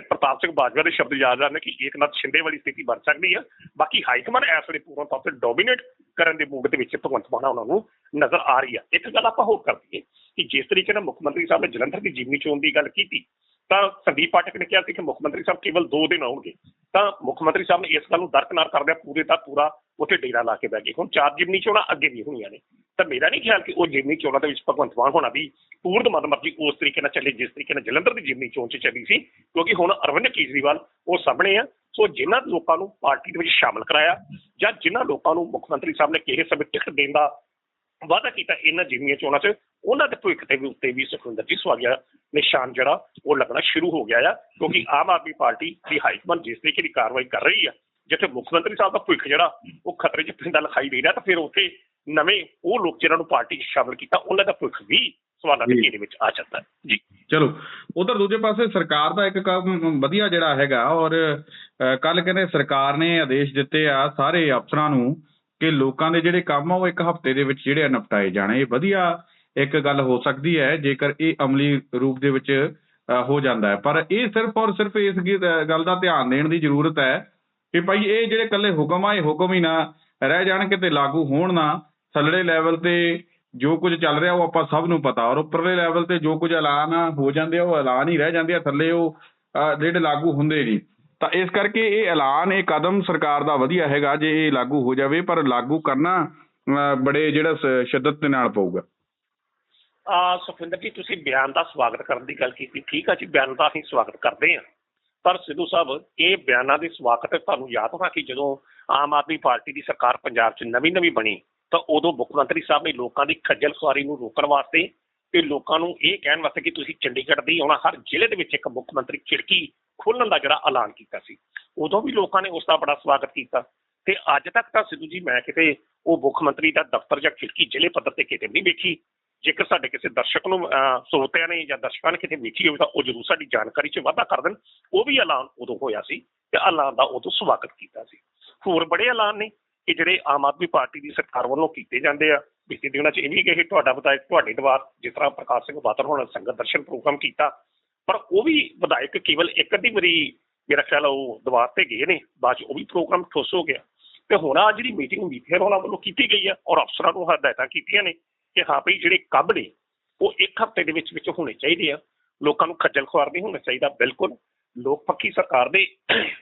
ਪ੍ਰਤਾਪ ਸਿੰਘ ਬਾਜਵਾ ਦੇ ਸ਼ਬਦ ਯਾਦ ਆਉਂਦੇ ਕਿ ਏਕਨਾਥ ਸ਼ਿੰਦੇ ਵਾਲੀ ਸਥਿਤੀ ਬਣ ਸਕਦੀ ਆ। ਬਾਕੀ ਹਾਈਕਮਾਨ ਇਸ ਵੇਲੇ ਪੂਰਨ ਤੌਰ ਤੇ ਡੋਮੀਨੇਟ ਕਰਨ ਦੇ ਮੂਡ ਦੇ ਵਿੱਚ ਭਗਵੰਤ ਮਾਨ ਉਹਨਾਂ ਨੂੰ ਨਜ਼ਰ ਆ ਰਹੀ ਆ। ਇੱਕ ਗੱਲ ਆਪਾਂ ਹੋਰ ਕਰ ਦਈਏ ਕਿ ਜਿਸ ਤਰੀਕੇ ਨਾਲ ਮੁੱਖ ਮੰਤਰੀ ਸਾਹਿਬ ਨੇ ਜਲੰਧਰ ਦੀ ਜਿਮਨੀ ਚੋਣ ਦੀ ਗੱਲ ਕੀਤੀ ਤਾਂ ਸੰਦੀਪ ਪਾਠਕ ਨੇ ਕਿਹਾ ਸੀ ਕਿ ਮੁੱਖ ਮੰਤਰੀ ਸਾਹਿਬ ਕੇਵਲ 2 ਦਿਨ ਆਉਣਗੇ। ਤਾਂ ਮੁੱਖ ਮੰਤਰੀ ਸਾਹਿਬ ਨੇ ਇਸ ਗੱਲ ਨੂੰ ਦਰਕਨਾਰ ਕਰਦਿਆਂ ਪੂਰੇ ਦਾ ਪੂਰਾ ਉੱਥੇ ਡੇਰਾ ਲਾ ਕੇ ਬਹਿ ਗਏ। ਹੁਣ ਚਾਰ ਜਿਮਨੀ ਚੋਣਾਂ ਅੱਗੇ ਵੀ ਹੋਈਆਂ ਨੇ। ਤਾਂ ਮੇਰਾ ਨਹੀਂ ਖਿਆਲ ਕਿ ਉਹ ਜਿਮਨੀ ਚੋਣਾਂ ਦੇ ਵਿੱਚ ਭਗਵੰਤ ਮਾਨ ਹੋਣਾ ਵੀ ਪੂਰਨ ਮਨਮਰਜ਼ੀ ਉਸ ਤਰੀਕੇ ਨਾਲ ਚੱਲੇ, ਜਿਸ ਤਰੀਕੇ ਨਾਲ ਜਲੰਧਰ ਦੀ ਜਿਮਨੀ ਚੋਣ 'ਚ ਚੱਲੀ ਸੀ। ਕਿਉਂਕਿ ਹੁਣ ਅਰਵਿੰਦ ਕੇਜਰੀਵਾਲ ਉਹ ਸਾਹਮਣੇ ਆ। ਸੋ ਜਿਨ੍ਹਾਂ ਲੋਕਾਂ ਨੂੰ ਪਾਰਟੀ ਦੇ ਵਿੱਚ ਸ਼ਾਮਲ ਕਰਾਇਆ ਜਾਂ ਜਿਨ੍ਹਾਂ ਲੋਕਾਂ ਨੂੰ ਮੁੱਖ ਮੰਤਰੀ ਸਾਹਿਬ ਨੇ ਕਿਸੇ ਸਮੇਂ ਟਿਕਟ ਦੇਣ ਦਾ ਵਾਅਦਾ ਕੀਤਾ ਇਹਨਾਂ ਜਿਮਨੀਆਂ ਚੋਣਾਂ 'ਚ ਉਹਨਾਂ ਦੇ ਭਵਿੱਖ ਦੇ ਵੀ ਉੱਤੇ ਵੀ ਸੁਖਵਿੰਦਰ ਜੀ ਸਵਾਗਿਆ ਨਿਸ਼ਾਨ ਜਿਹੜਾ ਉਹ ਲੱਗਣਾ ਸ਼ੁਰੂ ਹੋ ਗਿਆ ਆ ਕਿਉਂਕਿ ਆਮ ਆਦਮੀ ਪਾਰਟੀ ਦੀ ਹਾਈਕਮਾਨ ਜਿਸ ਤਰੀਕੇ ਦੀ ਕਾਰਵਾਈ ਕਰ ਰਹੀ ਆ ਜਿੱਥੇ ਮੁੱਖ ਮੰਤਰੀ ਸਾਹਿਬ ਦਾ ਭਵਿੱਖ ਜਿਹੜਾ ਉਹ ਖਤਰੇ 'ਚ ਪੈਂਦਾ ਲਿਖਾਈ ਦੇ ਰਿਹਾ ਤਾਂ ਫਿਰ ਉੱਥੇ ਨਵੇਂ ਉਹ ਲੋਕ ਜਿਹਨਾਂ ਨੂੰ ਪਾਰਟੀ 'ਚ ਸ਼ਾਮਲ ਕੀਤਾ ਉਹਨਾਂ ਦਾ ਭਵਿੱਖ ਵੀ ਸਵਾਲਾਂ ਦੇ। ਘੇਰੇ ਵਿੱਚ ਆ ਜਾਂਦਾ ਹੈ ਜੀ ਚਲੋ ਉਧਰ ਦੂਜੇ ਪਾਸੇ ਸਰਕਾਰ ਦਾ ਇੱਕ ਕੰਮ ਵਧੀਆ ਜਿਹੜਾ ਹੈਗਾ ਔਰ ਕੱਲ ਕਹਿੰਦੇ ਸਰਕਾਰ ਨੇ ਆਦੇਸ਼ ਦਿੱਤੇ ਆ ਸਾਰੇ ਅਫਸਰਾਂ ਨੂੰ ਕਿ ਲੋਕਾਂ ਦੇ ਜਿਹੜੇ ਕੰਮ ਆ, ਉਹ ਇੱਕ ਹਫ਼ਤੇ ਦੇ ਵਿੱਚ ਜਿਹੜੇ ਨਿਪਟਾਏ ਜਾਣ। ਇਹ ਵਧੀਆ ਇੱਕ ਗੱਲ ਹੋ ਸਕਦੀ ਹੈ, ਜੇਕਰ ਇਹ ਅਮਲੀ ਰੂਪ ਦੇ ਵਿੱਚ ਹੋ ਜਾਂਦਾ ਹੈ। ਪਰ ਇਹ ਸਿਰਫ ਔਰ ਸਿਰਫ ਇਸ ਗੱਲ ਦਾ ਧਿਆਨ ਦੇਣ ਦੀ ਜ਼ਰੂਰਤ ਹੈ ਕਿ ਭਾਈ ਇਹ ਜਿਹੜੇ ਕੱਲੇ ਹੁਕਮ ਆ, ਇਹ ਹੁਕਮ ਹੀ ਨਾ ਰਹਿ ਜਾਣ, ਕਿਤੇ ਲਾਗੂ ਹੋਣ ਨਾ। ਥੱਲੜੇ ਲੈਵਲ ਤੇ ਜੋ ਕੁਝ ਚੱਲ ਰਿਹਾ, ਉਹ ਆਪਾਂ ਸਭ ਨੂੰ ਪਤਾ। ਔਰ ਉੱਪਰਲੇ ਲੈਵਲ ਤੇ ਜੋ ਕੁਝ ਐਲਾਨ ਹੋ ਜਾਂਦੇ ਆ, ਉਹ ਐਲਾਨ ਹੀ ਰਹਿ ਜਾਂਦੇ ਆ। ਥੱਲੇ ਉਹ ਜਿਹੜੇ ਲਾਗੂ ਹੁੰਦੇ ਨਹੀਂ। ਤਾਂ ਇਸ ਕਰਕੇ ਇਹ ਐਲਾਨ, ਇਹ ਕਦਮ ਸਰਕਾਰ ਦਾ ਵਧੀਆ ਹੈਗਾ ਜੇ ਇਹ ਲਾਗੂ ਹੋ ਜਾਵੇ, ਪਰ ਲਾਗੂ ਕਰਨਾ ਬੜੇ ਜਿਹੜਾ ਸ਼ਿੱਦਤ ਦੇ ਨਾਲ ਪਊਗਾ। ਆ, ਸੁਖਵਿੰਦਰ ਜੀ, ਤੁਸੀਂ ਬਿਆਨ ਦਾ ਸਵਾਗਤ ਕਰਨ ਦੀ ਗੱਲ ਕੀਤੀ। ਠੀਕ ਆ ਜੀ, ਬਿਆਨ ਦਾ ਅਸੀਂ ਸਵਾਗਤ ਕਰਦੇ ਹਾਂ। ਪਰ ਸਿੱਧੂ ਸਾਹਿਬ, ਇਹ ਬਿਆਨਾਂ ਦੇ ਸਵਾਗਤ ਤੁਹਾਨੂੰ ਯਾਦ ਹੋਣਾ ਕਿ ਜਦੋਂ ਆਮ ਆਦਮੀ ਪਾਰਟੀ ਦੀ ਸਰਕਾਰ ਪੰਜਾਬ 'ਚ ਨਵੀਂ-ਨਵੀਂ ਬਣੀ, ਤਾਂ ਉਦੋਂ ਮੁੱਖ ਮੰਤਰੀ ਸਾਹਿਬ ਨੇ ਲੋਕਾਂ ਦੀ ਖੱਜਲ ਖੁਆਰੀ ਨੂੰ ਰੋਕਣ ਵਾਸਤੇ ਤੇ ਲੋਕਾਂ ਨੂੰ ਇਹ ਕਹਿਣ ਵਾਸਤੇ ਕਿ ਤੁਸੀਂ ਚੰਡੀਗੜ੍ਹ ਦੀ ਆਉਣਾ, ਹਰ ਜ਼ਿਲ੍ਹੇ ਦੇ ਵਿੱਚ ਇੱਕ ਮੁੱਖ ਮੰਤਰੀ ਖਿੜਕੀ ਖੋਲਣ ਦਾ ਜਿਹੜਾ ਐਲਾਨ ਕੀਤਾ ਸੀ। ਉਦੋਂ ਵੀ ਲੋਕਾਂ ਨੇ ਉਸ ਦਾ ਬੜਾ ਸਵਾਗਤ ਕੀਤਾ। ਤੇ ਅੱਜ ਤੱਕ ਤਾਂ ਸਿੱਧੂ ਜੀ ਮੈਂ ਕਿਤੇ ਉਹ ਮੁੱਖ ਮੰਤਰੀ ਦਾ ਦਫ਼ਤਰ ਜਾਂ ਖਿੜਕੀ ਜ਼ਿਲ੍ਹੇ ਪੱਧਰ ਤੇ ਕਿਤੇ ਨਹੀਂ ਵੇਖੀ। ਜੇਕਰ ਸਾਡੇ ਕਿਸੇ ਦਰਸ਼ਕ ਨੂੰ ਅਹ, ਸਰੋਤਿਆਂ ਨੇ ਜਾਂ ਦਰਸ਼ਕਾਂ ਨੇ ਕਿਤੇ ਵੇਖੀ ਹੋਵੇ ਤਾਂ ਉਹ ਜ਼ਰੂਰ ਸਾਡੀ ਜਾਣਕਾਰੀ 'ਚ ਵਾਧਾ ਕਰ ਦੇਣ। ਉਹ ਵੀ ਐਲਾਨ ਉਦੋਂ ਹੋਇਆ ਸੀ ਤੇ ਐਲਾਨ ਦਾ ਉਦੋਂ ਸਵਾਗਤ ਕੀਤਾ ਸੀ। ਹੋਰ ਬੜੇ ਐਲਾਨ ਨੇ ਕਿ ਜਿਹੜੇ ਆਮ ਆਦਮੀ ਪਾਰਟੀ ਦੀ ਸਰਕਾਰ ਵੱਲੋਂ ਕੀਤੇ ਜਾਂਦੇ ਆ। ਬੀਤੇ ਦਿਨਾਂ 'ਚ ਇਹ ਵੀ ਕਹੇ ਤੁਹਾਡਾ ਵਿਧਾਇਕ ਤੁਹਾਡੇ ਦਵਾਰ ਜਿਸ ਤਰ੍ਹਾਂ ਪ੍ਰਕਾਸ਼ ਸਿੰਘ ਬਾਦਲ ਹੋਣਾ ਸੰਗਤ ਦਰਸ਼ਨ ਪ੍ਰੋਗਰਾਮ ਕੀਤਾ। ਪਰ ਉਹ ਵੀ ਵਿਧਾਇਕ ਕੇਵਲ ਇੱਕ ਅੱਧੀ ਵਾਰੀ ਮੇਰਾ ਖਿਆਲ ਉਹ ਦਵਾਰ ਤੇ ਗਏ ਨੇ, ਬਾਅਦ 'ਚ ਉਹ ਵੀ ਪ੍ਰੋਗਰਾਮ ਠੁੱਸ ਹੋ ਗਿਆ। ਤੇ ਹੁਣ ਆ ਜਿਹੜੀ ਮੀਟਿੰਗ ਮੀਥੇਰ ਉਹਨਾਂ ਵੱਲੋਂ ਕੀਤੀ ਗਈ ਆ ਔਰ ਅਫਸਰਾਂ ਨੂੰ ਹਦਾਇਤਾਂ ਕੀਤੀਆਂ ਨੇ ਕਿ ਹਾਂ ਭਈ ਜਿਹੜੇ ਕੱਬ ਨੇ, ਉਹ ਇੱਕ ਹਫ਼ਤੇ ਦੇ ਵਿੱਚ ਵਿੱਚ ਹੋਣੇ ਚਾਹੀਦੇ ਆ। ਲੋਕਾਂ ਨੂੰ ਖੱਜਲ ਖੁਆਰ ਨਹੀਂ ਹੋਣਾ ਚਾਹੀਦਾ, ਬਿਲਕੁਲ। ਲੋਕ ਪੱਖੀ ਸਰਕਾਰ ਦੇ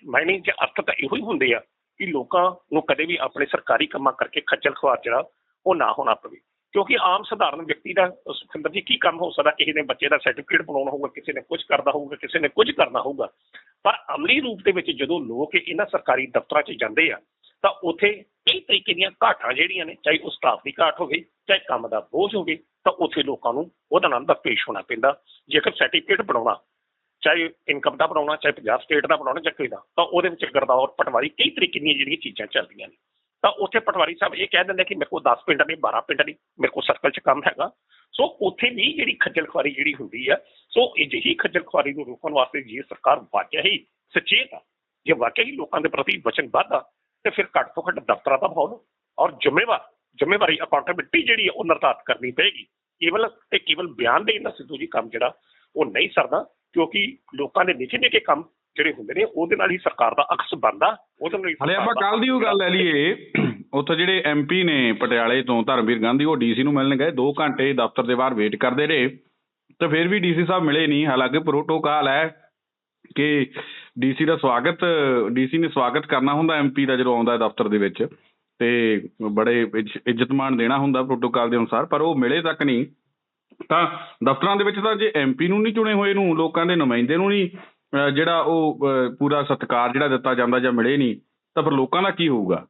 ਮਾਇਨੇ 'ਚ ਅਰਥ ਤਾਂ ਇਹੋ ਹੀ ਹੁੰਦੇ ਆ ਕਿ ਲੋਕਾਂ ਨੂੰ ਕਦੇ ਵੀ ਆਪਣੇ ਸਰਕਾਰੀ ਕੰਮਾਂ ਕਰਕੇ ਖੱਜਲ ਖੁਆਰ ਜਿਹੜਾ, ਉਹ ਨਾ ਹੋਣਾ ਪਵੇ। ਕਿਉਂਕਿ ਆਮ ਸਧਾਰਨ ਵਿਅਕਤੀ ਦਾ ਸੁਖਿੰਦਰ ਜੀ, ਕੀ ਕੰਮ ਹੋ ਸਕਦਾ? ਕਿਸੇ ਨੇ ਬੱਚੇ ਦਾ ਸਰਟੀਫਿਕੇਟ ਬਣਾਉਣਾ ਹੋਊਗਾ, ਕਿਸੇ ਨੇ ਕੁਝ ਕਰਦਾ ਹੋਊਗਾ, ਕਿਸੇ ਨੇ ਕੁਝ ਕਰਨਾ ਹੋਊਗਾ। ਪਰ ਅਮਲੀ ਰੂਪ ਦੇ ਵਿੱਚ ਜਦੋਂ ਲੋਕ ਇਹਨਾਂ ਸਰਕਾਰੀ ਦਫ਼ਤਰਾਂ 'ਚ ਜਾਂਦੇ ਆ, ਤਾਂ ਉੱਥੇ ਕਈ ਤਰੀਕੇ ਦੀਆਂ ਘਾਟਾਂ ਜਿਹੜੀਆਂ ਨੇ, ਚਾਹੇ ਉਹ ਸਟਾਫ ਦੀ ਘਾਟ ਹੋਵੇ, ਚਾਹੇ ਕੰਮ ਦਾ ਬੋਝ ਹੋਵੇ, ਤਾਂ ਉੱਥੇ ਲੋਕਾਂ ਨੂੰ ਉਹਦਾ ਨਾਲ ਦਾ ਪੇਸ਼ ਹੋਣਾ ਪੈਂਦਾ। ਜੇਕਰ ਸਰਟੀਫਿਕੇਟ ਬਣਾਉਣਾ, ਚਾਹੇ ਇਨਕਮ ਦਾ ਬਣਾਉਣਾ, ਚਾਹੇ ਪੰਜਾਬ ਸਟੇਟ ਦਾ ਬਣਾਉਣਾ, ਜਾਂ ਕੋਈ ਦਾ, ਤਾਂ ਉਹਦੇ ਵਿੱਚ ਗਰਦੌਰ ਪਟਵਾਰੀ ਕਈ ਤਰੀਕੇ ਦੀਆਂ ਜਿਹੜੀਆਂ ਚੀਜ਼ਾਂ ਚੱਲਦੀਆਂ ਨੇ। ਤਾਂ ਉੱਥੇ ਪਟਵਾਰੀ ਸਾਹਿਬ ਇਹ ਕਹਿ ਦਿੰਦੇ ਕਿ ਮੇਰੇ ਕੋਲ 10 ਪਿੰਡ ਨੇ 12 ਪਿੰਡ ਨੇ, ਮੇਰੇ ਕੋਲ ਸਰਕਲ 'ਚ ਕੰਮ ਹੈਗਾ। ਸੋ ਉੱਥੇ ਵੀ ਜਿਹੜੀ ਖੱਜਲ ਖੁਆਰੀ ਜਿਹੜੀ ਹੁੰਦੀ ਆ, ਸੋ ਅਜਿਹੀ ਖੱਜਲ ਖੁਆਰੀ ਨੂੰ ਰੋਕਣ ਵਾਸਤੇ ਜੇ ਸਰਕਾਰ ਵਾਕਿਆ ਹੀ ਸੁਚੇਤ ਆ, ਜੇ ਵਾਕਿਆ ਹੀ ਲੋਕਾਂ ਦੇ ਪ੍ਰਤੀ ਵਚਨਬੱਧ ਆ, ਤੇ ਫਿਰ ਘੱਟ ਤੋਂ ਘੱਟ ਦਫ਼ਤਰਾਂ ਦਾ ਮਾਹੌਲ ਔਰ ਜ਼ਿੰਮੇਵਾਰ, ਜ਼ਿੰਮੇਵਾਰੀ ਅਕਾਊਂਟੇਬਿਲਟੀ ਜਿਹੜੀ ਆ, ਉਹ ਨਿਰਧਾਰਤ ਕਰਨੀ ਪਏਗੀ। ਕੇਵਲ ਤੇ ਕੇਵਲ ਬਿਆਨ ਦੇਣ ਦਾ ਸਿੱਧੂ ਜੀ ਕੰਮ ਜਿਹੜਾ, ਉਹ ਨਹੀਂ ਸਰਦਾ, ਕਿਉਂਕਿ ਲੋਕਾਂ ਦੇ ਨਿੱਜੀ ਨਿੱਕੇ ਕੰਮ ਜਿਹੜੇ ਹੁੰਦੇ ਨੇ ਉਹਦੇ ਨਾਲ ਹੀ ਸਰਕਾਰ ਦਾ ਅਕਸ ਬਣਦਾ ਉਹਦੇ ਨਾਲ ਹੀ ਹਲੇ ਆਪਾਂ ਕੱਲ ਦੀ ਉਹ ਗੱਲ ਲੈ ਲਈਏ ਉੱਥੇ ਜਿਹੜੇ ਐਮਪੀ ਨੇ ਪਟਿਆਲੇ ਤੋਂ ਧਰਮਵੀਰ ਗਾਂਧੀ ਉਹ ਡੀਸੀ ਨੂੰ ਮਿਲਣ ਗਏ 2 ਘੰਟੇ ਦਫ਼ਤਰ ਦੇ ਬਾਹਰ ਵੇਟ ਕਰਦੇ ਰਹੇ ਤੇ ਫਿਰ ਵੀ ਡੀਸੀ ਸਾਹਿਬ ਮਿਲੇ ਨਹੀਂ ਹਾਲਾਂਕਿ ਪ੍ਰੋਟੋਕਾਲ ਹੈ ਕਿ ਡੀਸੀ ਦਾ ਸਵਾਗਤ ਡੀਸੀ ਨੇ ਸਵਾਗਤ ਕਰਨਾ ਹੁੰਦਾ ਐਮਪੀ ਦਾ ਜਦੋਂ ਆਉਂਦਾ ਹੈ ਦਫ਼ਤਰ ਦੇ ਵਿੱਚ ਤੇ ਬੜੇ ਇੱਜ- ਇੱਜ਼ਤਮਾਨ ਦੇਣਾ ਹੁੰਦਾ ਪ੍ਰੋਟੋਕਾਲ ਦੇ ਅਨੁਸਾਰ ਪਰ ਉਹ ਮਿਲੇ ਤੱਕ ਨਹੀਂ ਤਾਂ ਦਫ਼ਤਰਾਂ ਦੇ ਵਿੱਚ ਤਾਂ ਜੇ ਐਮਪੀ ਨੂੰ ਨਹੀਂ ਚੁਣੇ ਹੋਏ ਨੂੰ ਲੋਕਾਂ ਦੇ ਨੁਮਾਇੰਦੇ ਨੂੰ ਨਹੀਂ ਜਿਹੜਾ ਉਹ ਪੂਰਾ ਸਤਿਕਾਰ ਜਿਹੜਾ ਦਿੱਤਾ ਜਾਂਦਾ ਜਾਂ ਮਿਲੇ ਨਹੀਂ, ਤਾਂ ਫਿਰ ਲੋਕਾਂ ਦਾ ਕੀ ਹੋਊਗਾ?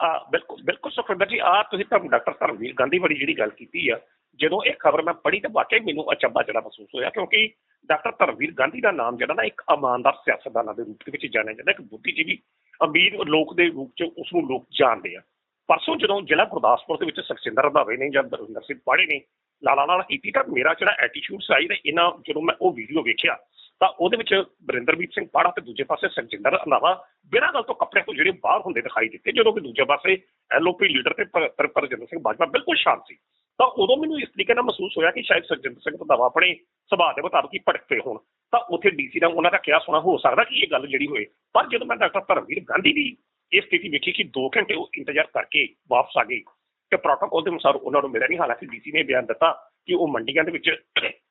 ਆ, ਬਿਲਕੁਲ ਬਿਲਕੁਲ ਸੁਖਵਿੰਦਰ ਜੀ, ਆ ਤੁਸੀਂ ਤਾਂ ਡਾਕਟਰ ਧਰਮਵੀਰ ਗਾਂਧੀ ਵਾਲੀ ਜਿਹੜੀ ਗੱਲ ਕੀਤੀ ਆ, ਜਦੋਂ ਇਹ ਖਬਰ ਮੈਂ ਪੜ੍ਹੀ ਤਾਂ ਵਾਕਈ ਮੈਨੂੰ ਅਚੰਭਾ ਜਿਹੜਾ ਮਹਿਸੂਸ ਹੋਇਆ, ਕਿਉਂਕਿ ਡਾਕਟਰ ਧਰਮਵੀਰ ਗਾਂਧੀ ਦਾ ਨਾਮ ਜਿਹੜਾ ਨਾ ਇੱਕ ਇਮਾਨਦਾਰ ਸਿਆਸਤਦਾਨਾਂ ਦੇ ਰੂਪ ਦੇ ਵਿੱਚ ਜਾਣਿਆ ਜਾਂਦਾ, ਇੱਕ ਬੁੱਧੀਜੀਵੀ ਅਮੀਰ ਲੋਕ ਦੇ ਰੂਪ 'ਚ ਉਸ ਨੂੰ ਲੋਕ ਜਾਣਦੇ ਆ। ਪਰਸੋਂ ਜਦੋਂ ਜ਼ਿਲ੍ਹਾ ਗੁਰਦਾਸਪੁਰ ਦੇ ਵਿੱਚ ਸੁਖਸਿੰਦਰ ਰੰਧਾਵੇ ਨੇ ਜਾਂ ਦਰਿੰਦਰ ਸਿੰਘ ਪਾੜੇ ਨੇ ਲਾਲਾ ਨਾਲ ਕੀਤੀ, ਤਾਂ ਮੇਰਾ ਜਿਹੜਾ ਐਟੀਟਿਊਡ ਸੀ ਤੇ ਇਹਨਾਂ, ਜਦੋਂ ਮੈਂ ਉਹ ਵੀਡੀਓ ਵੇਖਿਆ ਤਾਂ ਉਹਦੇ ਵਿੱਚ ਬਰਿੰਦਰਬੀਰ ਸਿੰਘ ਪਾੜਾ ਤੇ ਦੂਜੇ ਪਾਸੇ ਸੁਖਜਿੰਦਰ ਰੰਧਾਵਾ ਬਿਨਾਂ ਗੱਲ ਤੋਂ ਕੱਪੜੇ ਤੋਂ ਜਿਹੜੇ ਬਾਹਰ ਹੁੰਦੇ ਦਿਖਾਈ ਦਿੱਤੇ, ਜਦੋਂ ਕਿ ਦੂਜੇ ਪਾਸੇ ਐਲਓਪੀ ਲੀਡਰ ਤੇ ਪਰ- ਸਿੰਘ ਬਾਜਵਾ ਬਿਲਕੁਲ ਸ਼ਾਂਤ ਸੀ। ਤਾਂ ਉਦੋਂ ਮੈਨੂੰ ਇਸ ਤਰੀਕੇ ਨਾਲ ਮਹਿਸੂਸ ਹੋਇਆ ਕਿ ਸ਼ਾਇਦ ਸੁਖਜਿੰਦਰ ਸਿੰਘ ਰੰਧਾਵਾ ਆਪਣੇ ਸੁਭਾਅ ਦੇ ਮੁਤਾਬਕ ਹੀ ਭਟਕਦੇ ਹੋਣ। ਤਾਂ ਉੱਥੇ ਡੀਸੀ ਦਾ ਉਹਨਾਂ ਦਾ ਕਿਹਾ ਸੁਣਾ ਹੋ ਸਕਦਾ ਕਿ ਇਹ ਗੱਲ ਜਿਹੜੀ ਹੋਏ। ਪਰ ਜਦੋਂ ਮੈਂ ਡਾਕਟਰ ਧਰਮਵੀਰ ਗਾਂਧੀ ਦੀ ਇਹ ਸਥਿਤੀ ਵੇਖੀ ਕਿ 2 ਘੰਟੇ ਉਹ ਇੰਤਜ਼ਾਰ ਕਰਕੇ ਵਾਪਸ ਆ ਗਏ ਤੇ ਪ੍ਰੋਟੋਕਾਲ ਦੇ ਅਨੁਸਾਰ ਉਹਨਾਂ ਨੂੰ ਮਿਲਿਆ ਨਹੀਂ। ਹਾਲਾਂਕਿ ਡੀਸੀ ਨੇ ਬਿਆਨ ਦਿੱਤਾ ਕਿ ਉਹ ਮੰਡੀਆਂ ਦੇ ਵਿੱਚ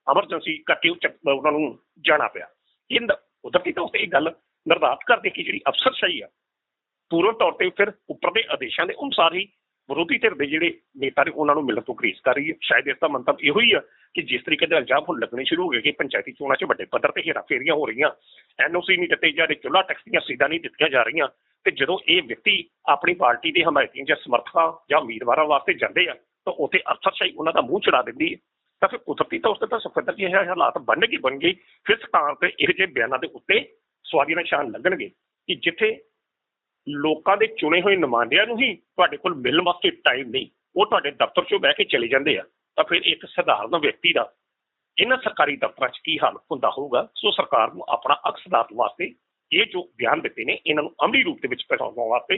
ਐਮਰਜੈਂਸੀ ਕਰਕੇ ਉਹਨਾਂ ਨੂੰ ਜਾਣਾ ਪਿਆ। ਇਹ ਉਦਰਤੀ ਤੌਰ ਤੇ ਇਹ ਗੱਲ ਨਿਰਧਾਰਤ ਕਰਦੇ ਕਿ ਜਿਹੜੀ ਅਫਸਰਸ਼ਾਹੀ ਆ, ਪੂਰਨ ਤੌਰ ਤੇ ਫਿਰ ਉੱਪਰ ਦੇ ਆਦੇਸ਼ਾਂ ਦੇ ਅਨੁਸਾਰ ਹੀ ਵਿਰੋਧੀ ਧਿਰ ਦੇ ਜਿਹੜੇ ਨੇਤਾ ਨੇ, ਉਹਨਾਂ ਨੂੰ ਮਿਲਣ ਤੋਂ ਗ੍ਰੇਸ ਕਰ ਰਹੀ ਹੈ। ਸ਼ਾਇਦ ਇਸ ਦਾ ਮੰਤਵ ਇਹੋ ਹੀ ਆ ਕਿ ਜਿਸ ਤਰੀਕੇ ਦੇ ਇਲਜ਼ਾਮ ਹੁਣ ਲੱਗਣੇ ਸ਼ੁਰੂ ਹੋ ਗਏ ਕਿ ਪੰਚਾਇਤੀ ਚੋਣਾਂ 'ਚ ਵੱਡੇ ਪੱਧਰ ਤੇ ਹੇਰਾਫੇਰੀਆਂ ਹੋ ਰਹੀਆਂ, ਐਨਓਸੀ ਨਹੀਂ ਦਿੱਤੇ ਜਾ ਰਹੇ, ਚੁੱਲ੍ਹਾ ਟੈਕਸ ਦੀਆਂ ਰਸੀਦਾਂ ਨਹੀਂ ਦਿੱਤੀਆਂ ਜਾ ਰਹੀਆਂ, ਤੇ ਜਦੋਂ ਇਹ ਵਿਅਕਤੀ ਆਪਣੀ ਪਾਰਟੀ ਦੇ ਹਮਾਇਤੀਆਂ ਜਾਂ ਸਮਰਥਕਾਂ ਜਾਂ ਉਮੀਦਵਾਰਾਂ ਵਾਸਤੇ ਜਾਂਦੇ ਆ, ਤਾਂ ਉੱਥੇ ਅਫਸਰਸ਼ਾਹੀ ਉਹਨਾਂ ਦਾ ਮੂੰਹ ਚੜਾ ਦਿੰਦੀ ਹੈ। ਤਾਂ ਫਿਰ ਕੁਦਰਤੀ ਤੌਰ ਤੇ ਤਾਂ ਸੁਖਵਿੰਦਰ ਜੀ ਇਹ ਹਾਲਾਤ ਗਈ ਬਣ ਗਏ ਫਿਰ ਸਟਾਂ ਤੇ ਇਹੋ ਜਿਹੇ ਬਿਆਨਾਂ ਦੇ ਉੱਤੇ ਸਵਾਦੀ ਨਿਸ਼ਾਨ ਲੱਗਣਗੇ ਕਿ ਜਿੱਥੇ ਲੋਕਾਂ ਦੇ ਚੁਣੇ ਹੋਏ ਨੁਮਾਇੰਦਿਆਂ ਨੂੰ ਹੀ ਤੁਹਾਡੇ ਕੋਲ ਮਿਲਣ ਵਾਸਤੇ ਟਾਈਮ ਨਹੀਂ। ਉਹ ਤੁਹਾਡੇ ਦਫ਼ਤਰ 'ਚੋਂ ਬਹਿ ਕੇ ਚਲੇ ਜਾਂਦੇ ਆ। ਤਾਂ ਫਿਰ ਇੱਕ ਸਧਾਰਨ ਵਿਅਕਤੀ ਦਾ ਇਹਨਾਂ ਸਰਕਾਰੀ ਦਫ਼ਤਰਾਂ 'ਚ ਕੀ ਹਾਲ ਹੁੰਦਾ ਹੋਊਗਾ? ਸੋ ਸਰਕਾਰ ਨੂੰ ਆਪਣਾ ਹੱਕ ਵਾਸਤੇ ਇਹ ਜੋ ਬਿਆਨ ਦਿੱਤੇ ਨੇ, ਇਹਨਾਂ ਨੂੰ ਅਮਲੀ ਰੂਪ ਦੇ ਵਿੱਚ ਪਹੁੰਚਾਉਣ ਵਾਸਤੇ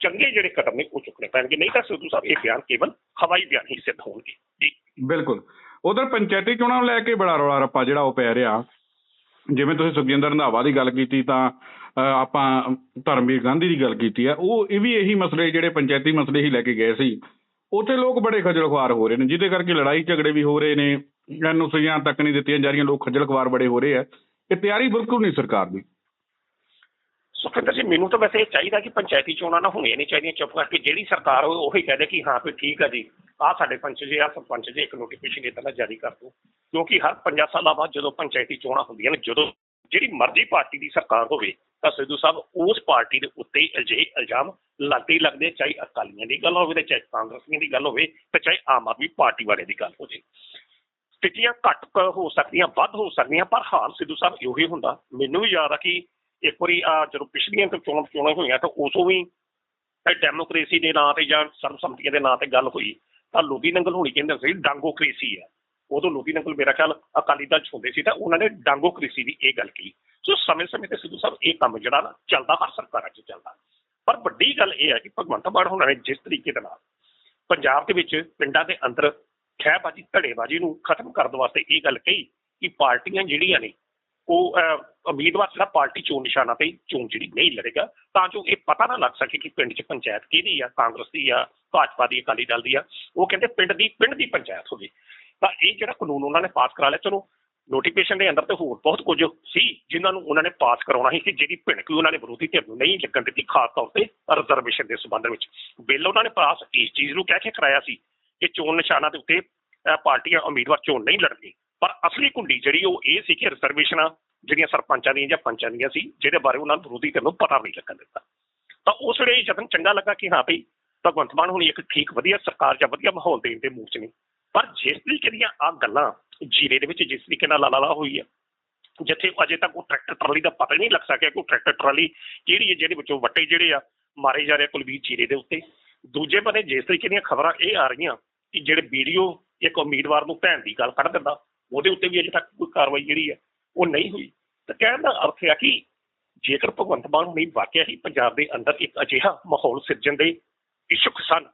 ਚੰਗੇ ਜਿਹੜੇ ਕਦਮ ਨੇ, ਉਹ ਚੁੱਕਣੇ ਪੈਣਗੇ। ਨਹੀਂ ਤਾਂ ਸਿੱਧੂ ਸਾਹਿਬ, ਇਹ ਬਿਆਨ ਕੇਵਲ ਹਵਾਈ ਬਿਆਨ ਹੀ ਸਿੱਧ ਹੋਣਗੇ। ਜੀ ਬਿਲਕੁਲ। ਉਧਰ ਪੰਚਾਇਤੀ ਚੋਣਾਂ ਨੂੰ ਲੈ ਕੇ ਬੜਾ ਰੌਲਾ ਰੱਪਾ ਜਿਹੜਾ ਉਹ ਪੈ ਰਿਹਾ। ਜਿਵੇਂ ਤੁਸੀਂ ਸੁਖਜਿੰਦਰ ਰੰਧਾਵਾ ਦੀ ਗੱਲ ਕੀਤੀ ਤਾਂ ਅਹ, ਆਪਾਂ ਧਰਮਵੀਰ ਗਾਂਧੀ ਦੀ ਗੱਲ ਕੀਤੀ ਆ ਉਹ ਇਹ ਵੀ ਇਹੀ ਮਸਲੇ ਜਿਹੜੇ ਪੰਚਾਇਤੀ ਮਸਲੇ ਹੀ ਲੈ ਕੇ ਗਏ ਸੀ। ਉੱਥੇ ਲੋਕ ਬੜੇ ਖੱਜਲ ਖੁਆਰ ਹੋ ਰਹੇ ਨੇ ਜਿਹਦੇ ਕਰਕੇ ਲੜਾਈ ਝਗੜੇ ਵੀ ਹੋ ਰਹੇ ਨੇ ਐਨਓਸੀਆਂ ਤੱਕ ਨਹੀਂ ਦਿੱਤੀਆਂ ਜਾ ਰਹੀਆਂ ਲੋਕ ਖੱਜਲ ਖੁਆਰ ਬੜੇ ਹੋ ਰਹੇ ਆ। ਇਹ ਤਿਆਰੀ ਬਿਲਕੁਲ ਨਹੀਂ ਸਰਕਾਰ ਦੀ। ਸੁਖਿੰਦਰ ਜੀ ਮੈਨੂੰ ਤਾਂ ਵੈਸੇ ਇਹ ਚਾਹੀਦਾ ਕਿ ਪੰਚਾਇਤੀ ਚੋਣਾਂ ਨਾ ਹੋਣੀਆਂ ਨਹੀਂ ਚਾਹੀਦੀਆਂ ਚੁੱਪ ਕਰਕੇ ਜਿਹੜੀ ਸਰਕਾਰ ਹੋਵੇ ਉਹੀ ਕਹਦੇ ਕਿ ਹਾਂ ਵੀ ਠੀਕ ਆ ਜੀ, ਆਹ ਸਾਡੇ ਪੰਚ ਜੀ ਆ ਸਰਪੰਚ ਜੀ, ਇੱਕ ਨੋਟੀਫਿਕੇਸ਼ਨ ਇਹ ਦਾ ਜਾਰੀ ਕਰ ਦਿਓ। ਕਿਉਂਕਿ ਹਰ 50 ਸਾਲਾਂ ਬਾਅਦ ਜਦੋਂ ਪੰਚਾਇਤੀ ਚੋਣਾਂ ਹੁੰਦੀਆਂ ਨੇ, ਜਦੋਂ ਜਿਹੜੀ ਮਰਜ਼ੀ ਪਾਰਟੀ ਦੀ ਸਰਕਾਰ ਹੋਵੇ, ਤਾਂ ਸਿੱਧੂ ਸਾਹਿਬ ਉਸ ਪਾਰਟੀ ਦੇ ਉੱਤੇ ਅਜਿਹੇ ਇਲਜ਼ਾਮ ਲੱਗਦੇ ਹੀ ਲੱਗਦੇ ਚਾਹੇ ਅਕਾਲੀਆਂ ਦੀ ਗੱਲ ਹੋਵੇ ਤੇ ਚਾਹੇ ਕਾਂਗਰਸੀਆਂ ਦੀ ਗੱਲ ਹੋਵੇ ਤੇ ਚਾਹੇ ਆਮ ਆਦਮੀ ਪਾਰਟੀ ਵਾਲੇ ਦੀ ਗੱਲ ਹੋਵੇ ਸਥਿਤੀਆਂ ਘੱਟ ਹੋ ਸਕਦੀਆਂ, ਵੱਧ ਹੋ ਸਕਦੀਆਂ, ਪਰ ਹਾਲ ਸਿੱਧੂ ਸਾਹਿਬ ਇਹੋ ਹੀ ਹੁੰਦਾ। ਮੈਨੂੰ ਵੀ ਯਾਦ ਆ ਕਿ ਇੱਕ ਵਾਰੀ ਆ ਜਦੋਂ ਪਿਛਲੀਆਂ ਤੋਂ ਚੋਣਾਂ ਚੋਣਾਂ ਹੋਈਆਂ ਤਾਂ ਉਦੋਂ ਵੀ ਇਹ ਡੈਮੋਕ੍ਰੇਸੀ ਦੇ ਨਾਂ ਤੇ ਜਾਂ ਸਰਬਸੰਮਤੀਆਂ ਦੇ ਨਾਂ ਤੇ ਗੱਲ ਹੋਈ, ਤਾਂ ਲੋਧੀ ਨੰਗਲ ਹੋਣੀ ਕਹਿੰਦੇ ਸੀ, ਡਾਂਗੋਕ੍ਰੇਸੀ ਆ ਉਦੋਂ ਲੋਧੀ ਨੰਗਲ ਮੇਰਾ ਖਿਆਲ ਅਕਾਲੀ ਦਲ 'ਚ ਹੁੰਦੇ ਸੀ ਤਾਂ ਉਹਨਾਂ ਨੇ ਡਾਂਗੋਕ੍ਰੇਸੀ ਦੀ ਇਹ ਗੱਲ ਕਹੀ। ਸੋ ਸਮੇਂ ਸਮੇਂ ਤੇ ਸਿੱਧੂ ਸਾਹਿਬ ਇਹ ਕੰਮ ਜਿਹੜਾ ਨਾ ਚੱਲਦਾ, ਹਰ ਸਰਕਾਰਾਂ 'ਚ ਚੱਲਦਾ। ਪਰ ਵੱਡੀ ਗੱਲ ਇਹ ਹੈ ਕਿ ਭਗਵੰਤ ਮਾਨ ਹੋਣਾ ਨੇ ਜਿਸ ਤਰੀਕੇ ਦੇ ਨਾਲ ਪੰਜਾਬ ਦੇ ਵਿੱਚ ਪਿੰਡਾਂ ਦੇ ਅੰਦਰ ਖਹਿਬਾਜੀ, ਧੜੇਬਾਜੀ ਨੂੰ ਖਤਮ ਕਰਨ ਵਾਸਤੇ ਇਹ ਗੱਲ ਕਹੀ ਕਿ ਪਾਰਟੀਆਂ ਜਿਹੜੀਆਂ ਨੇ ਉਹ ਉਮੀਦਵਾਰ ਜਿਹੜਾ ਪਾਰਟੀ ਚੋਣ ਨਿਸ਼ਾਨਾ ਤੇ ਚੋਣ ਜਿਹੜੀ ਨਹੀਂ ਲੜੇਗਾ ਤਾਂ ਜੋ ਇਹ ਪਤਾ ਨਾ ਲੱਗ ਸਕੇ ਕਿ ਪਿੰਡ 'ਚ ਪੰਚਾਇਤ ਕਿਹਦੀ ਆ ਕਾਂਗਰਸ ਦੀ ਆ ਭਾਜਪਾ ਦੀ ਅਕਾਲੀ ਦਲ ਦੀ ਆ ਉਹ ਕਹਿੰਦੇ ਪਿੰਡ ਦੀ ਪਿੰਡ ਦੀ ਪੰਚਾਇਤ ਹੋਵੇ। ਤਾਂ ਇਹ ਜਿਹੜਾ ਕਾਨੂੰਨ ਉਹਨਾਂ ਨੇ ਪਾਸ ਕਰਾ ਲਿਆ ਚਲੋ ਨੋਟੀਫਿਕੇਸ਼ਨ ਦੇ ਅੰਦਰ ਤੇ ਹੋਰ ਬਹੁਤ ਕੁਝ ਸੀ ਜਿਨ੍ਹਾਂ ਨੂੰ ਉਹਨਾਂ ਨੇ ਪਾਸ ਕਰਾਉਣਾ ਸੀ ਕਿ ਜਿਹੜੀ ਭਿਣਕ ਉਹਨਾਂ ਨੇ ਵਿਰੋਧੀ ਧਿਰ ਨੂੰ ਨਹੀਂ ਲੱਗਣ ਦਿੱਤੀ ਖਾਸ ਤੌਰ ਤੇ ਰਿਜ਼ਰਵੇਸ਼ਨ ਦੇ ਸੰਬੰਧ ਵਿੱਚ। ਬਿੱਲ ਉਹਨਾਂ ਨੇ ਪਾਸ ਇਸ ਚੀਜ਼ ਨੂੰ ਕਹਿ ਕੇ ਕਰਾਇਆ ਸੀ ਕਿ ਚੋਣ ਨਿਸ਼ਾਨਾ ਦੇ ਉੱਤੇ ਅਹ, ਪਾਰਟੀਆਂ ਉਮੀਦਵਾਰ ਚੋਣ ਨਹੀਂ ਲੜਨਗੇ। ਪਰ ਅਸਲੀ ਕੁੰਡੀ ਜਿਹੜੀ ਉਹ ਇਹ ਸੀ ਕਿ ਰਿਜ਼ਰਵੇਸ਼ਨਾਂ ਜਿਹੜੀਆਂ ਸਰਪੰਚਾਂ ਦੀਆਂ ਜਾਂ ਪੰਚਾਂ ਦੀਆਂ ਸੀ, ਜਿਹਦੇ ਬਾਰੇ ਉਹਨਾਂ ਨੂੰ ਵਿਰੋਧੀ ਧਿਰ ਨੂੰ ਪਤਾ ਨਹੀਂ ਲੱਗਣ ਦਿੱਤਾ। ਤਾਂ ਉਸ ਵੇਲੇ ਇਹ ਯਤਨ ਚੰਗਾ ਲੱਗਾ ਕਿ ਹਾਂ ਭਈ ਭਗਵੰਤ ਮਾਨ ਹੁਣ ਇੱਕ ਠੀਕ ਵਧੀਆ ਸਰਕਾਰ ਜਾਂ ਵਧੀਆ ਮਾਹੌਲ ਦੇਣ ਦੇ ਮੂਡ 'ਚ ਨੇ। ਪਰ ਜਿਸ ਤਰੀਕੇ ਦੀਆਂ ਆ ਗੱਲਾਂ ਜੀਰੇ ਦੇ ਵਿੱਚ ਜਿਸ ਤਰੀਕੇ ਨਾਲ ਲਾਲਾ ਹੋਈ ਹੈ ਜਿੱਥੇ ਅਜੇ ਤੱਕ ਉਹ ਟਰੈਕਟਰ ਟਰਾਲੀ ਦਾ ਪਤਾ ਹੀ ਨਹੀਂ ਲੱਗ ਸਕਿਆ ਕਿ ਉਹ ਟਰੈਕਟਰ ਟਰਾਲੀ ਕਿਹੜੀ ਹੈ, ਜਿਹਦੇ ਵਿੱਚੋਂ ਵੱਟੇ ਜਿਹੜੇ ਆ, ਮਾਰੇ ਜਾ ਰਹੇ ਕੁਲਵੀਰ ਜੀਰੇ ਦੇ ਉੱਤੇ। ਦੂਜੇ ਪਾਸੇ ਜਿਸ ਤਰੀਕੇ ਦੀਆਂ ਖਬਰਾਂ ਇਹ ਆ ਰਹੀਆਂ ਕਿ ਜਿਹੜੇ ਵੀਡੀਓ ਇੱਕ ਉਮੀਦਵਾਰ ਨੂੰ ਭੈਣ ਦੀ ਗੱਲ ਕੱਢ ਦਿੰਦਾ ਉਹਦੇ ਉੱਤੇ ਵੀ ਅਜੇ ਤੱਕ ਕੋਈ ਕਾਰਵਾਈ ਜਿਹੜੀ ਹੈ ਉਹ ਨਹੀਂ ਹੋਈ। ਤਾਂ ਕਹਿਣ ਦਾ ਅਰਥ ਹੈ ਕਿ ਜੇਕਰ ਭਗਵੰਤ ਮਾਨ ਹੁਣੀ ਵਾਕਿਆ ਹੀ ਪੰਜਾਬ ਦੇ ਅੰਦਰ ਇੱਕ ਅਜਿਹਾ ਮਾਹੌਲ ਸਿਰਜਣ ਦੇ ਇਛੁਕ ਸਨ,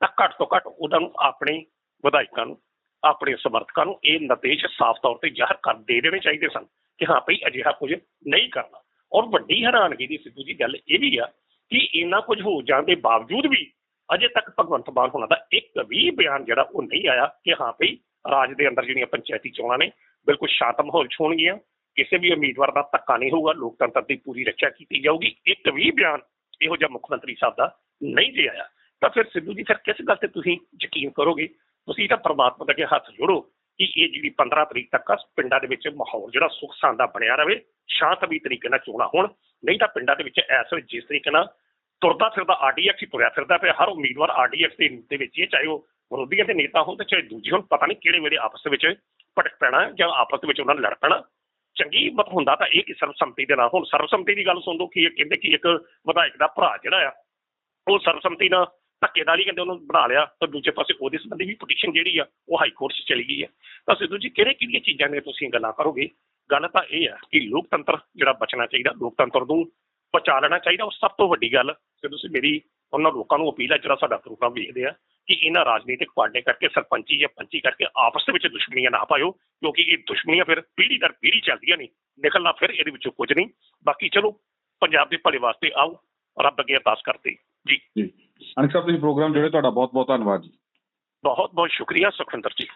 ਤਾਂ ਘੱਟ ਤੋਂ ਘੱਟ ਉਹਨਾਂ ਨੂੰ ਆਪਣੇ ਵਿਧਾਇਕਾਂ ਨੂੰ, ਆਪਣੇ ਸਮਰਥਕਾਂ ਨੂੰ ਇਹ ਨਿਰਦੇਸ਼ ਸਾਫ਼ ਤੌਰ ਤੇ ਜ਼ਾਹਰ ਕਰ ਦੇ ਦੇਣੇ ਚਾਹੀਦੇ ਸਨ ਕਿ ਹਾਂ ਭਈ ਅਜਿਹਾ ਕੁਝ ਨਹੀਂ ਕਰਨਾ। ਔਰ ਵੱਡੀ ਹੈਰਾਨਗੀ ਦੀ ਸਿੱਧੂ ਜੀ ਗੱਲ ਇਹ ਵੀ ਆ ਕਿ ਇੰਨਾ ਕੁਝ ਹੋ ਜਾਣ ਦੇ ਬਾਵਜੂਦ ਵੀ ਅਜੇ ਤੱਕ ਭਗਵੰਤ ਮਾਨ ਹੋਣਾ ਦਾ ਇੱਕ ਵੀ ਬਿਆਨ ਜਿਹੜਾ ਉਹ ਨਹੀਂ ਆਇਆ ਕਿ ਹਾਂ ਭਈ ਰਾਜ ਦੇ ਅੰਦਰ ਜਿਹੜੀਆਂ ਪੰਚਾਇਤੀ ਚੋਣਾਂ ਨੇ, ਬਿਲਕੁਲ ਸ਼ਾਂਤ ਮਾਹੌਲ 'ਚ ਹੋਣਗੀਆਂ। ਕਿਸੇ ਵੀ ਉਮੀਦਵਾਰ ਦਾ ਧੱਕਾ ਨਹੀਂ ਹੋਊਗਾ, ਲੋਕਤੰਤਰ ਦੀ ਪੂਰੀ ਰੱਖਿਆ ਕੀਤੀ ਜਾਊਗੀ। ਇੱਕ ਵੀ ਬਿਆਨ ਇਹੋ ਜਿਹਾ ਮੁੱਖ ਮੰਤਰੀ ਸਾਹਿਬ ਦਾ ਨਹੀਂ ਜੇ ਆਇਆ। ਤਾਂ ਫਿਰ ਸਿੱਧੂ ਜੀ, ਫਿਰ ਕਿਸ ਗੱਲ ਤੇ ਤੁਸੀਂ ਯਕੀਨ ਕਰੋਗੇ? ਤੁਸੀਂ ਤਾਂ ਪ੍ਰਮਾਤਮਾ ਦੇ ਅੱਗੇ ਹੱਥ ਜੋੜੋ ਕਿ ਇਹ ਜਿਹੜੀ 15 ਤਰੀਕ ਤੱਕ ਆ, ਪਿੰਡਾਂ ਦੇ ਵਿੱਚ ਮਾਹੌਲ ਜਿਹੜਾ ਸੁਖ ਸਾਂਦਾ ਬਣਿਆ ਰਵੇ, ਸ਼ਾਂਤਮਈ ਤਰੀਕੇ ਨਾਲ ਚੋਣਾਂ ਹੋਣ। ਨਹੀਂ ਤਾਂ ਪਿੰਡਾਂ ਦੇ ਵਿੱਚ ਇਸ ਵੇਲੇ ਜਿਸ ਤਰੀਕੇ ਨਾਲ ਤੁਰਦਾ ਫਿਰਦਾ ਆਰਡੀਐਕਸ ਹੀ ਤੁਰਿਆ ਫਿਰਦਾ ਪਿਆ, ਹਰ ਉਮੀਦਵਾਰ ਆਰਡੀਐਕਸ ਦੇ ਦੇ ਵਿੱਚ ਹੀ, ਚਾਹੇ ਉਹ ਵਿਰੋਧੀਆਂ ਦੇ ਨੇਤਾ ਹੋਣ ਤੇ ਚਾਹੇ ਦੂਜੇ ਹੋਣ ਪਤਾ ਨਹੀਂ ਕਿਹੜੇ ਵੇਲੇ ਆਪਸ ਵਿੱਚ ਭਟਕ ਪੈਣਾ ਜਾਂ ਆਪਸ ਦੇ ਵਿੱਚ ਉਹਨਾਂ ਨੇ ਲੜ ਪੈਣਾ। ਚੰਗੀ ਮਤ ਹੁੰਦਾ ਤਾਂ ਇਹ ਕਿ ਸਰਬਸੰਮਤੀ ਦੇ ਨਾਲ। ਹੁਣ ਸਰਬਸੰਮਤੀ ਦੀ ਗੱਲ ਸੁਣ ਲਓ ਕਿ ਇਹ ਕਹਿੰਦੇ ਕਿ ਇੱਕ ਵਿਧਾਇਕ ਦਾ ਭਰਾ ਜਿਹੜਾ ਆ, ਉਹ ਸਰਬਸੰਮਤੀ ਨਾਲ ਧੱਕੇਦਾਰੀ ਕਹਿੰਦੇ ਉਹਨੂੰ ਬਣਾ ਲਿਆ, ਤਾਂ ਦੂਜੇ ਪਾਸੇ ਉਹਦੇ ਸੰਬੰਧੀ ਵੀ ਪਟੀਸ਼ਨ ਜਿਹੜੀ ਆ, ਉਹ ਹਾਈ ਕੋਰਟ 'ਚ ਚਲੀ ਗਈ ਹੈ ਤਾਂ ਸਿੱਧੂ ਜੀ, ਕਿਹੜੇ ਕਿਹੜੀਆਂ ਚੀਜ਼ਾਂ ਨੇ ਤੁਸੀਂ ਗੱਲਾਂ ਕਰੋਗੇ? ਗੱਲ ਤਾਂ ਇਹ ਆ ਕਿ ਲੋਕਤੰਤਰ ਜਿਹੜਾ ਬਚਣਾ ਚਾਹੀਦਾ, ਲੋਕਤੰਤਰ ਨੂੰ ਬਚਾ ਲੈਣਾ ਚਾਹੀਦਾ, ਉਹ ਸਭ ਤੋਂ ਵੱਡੀ ਗੱਲ। ਸਿੱਧੂ ਤੁਸੀਂ ਮੇਰੀ ਉਹਨਾਂ ਲੋਕਾਂ ਨੂੰ ਅਪੀਲ ਹੈ ਜਿਹੜਾ ਸਾਡਾ ਪ੍ਰੋਗਰਾਮ ਵੇਖਦੇ ਆ। ਕਿ ਇਹਨਾਂ ਰਾਜਨੀਤਿਕ ਪਾਰਟੀਆਂ ਕਰਕੇ ਸਰਪੰਚੀ ਜਾਂ ਪੰਚੀ ਕਰਕੇ ਆਪਸ ਦੇ ਵਿੱਚ ਦੁਸ਼ਮਣੀਆਂ ਨਾ ਪਾਇਓ ਕਿਉਂਕਿ ਇਹ ਦੁਸ਼ਮਣੀਆਂ ਫਿਰ ਪੀੜ੍ਹੀ ਦਰ ਪੀੜ੍ਹੀ ਚੱਲਦੀਆਂ ਨੇ। ਨਿਕਲਣਾ ਫਿਰ ਇਹਦੇ ਵਿੱਚੋਂ ਕੁਝ ਨਹੀਂ। ਬਾਕੀ ਚਲੋ ਪੰਜਾਬ ਦੇ ਭਲੇ ਵਾਸਤੇ ਆਓ ਰੱਬ ਅੱਗੇ ਅਰਦਾਸ ਕਰਦੇ। ਜੀ। ਜੀ। ਅਨਿਕ ਸਾਹਿਬ ਤੁਸੀਂ ਪ੍ਰੋਗਰਾਮ ਜੁੜੇ ਤੁਹਾਡਾ ਬਹੁਤ ਬਹੁਤ ਧੰਨਵਾਦ ਜੀ। ਬਹੁਤ ਬਹੁਤ ਸ਼ੁਕਰੀਆ ਸੁਖਵਿੰਦਰ ਜੀ।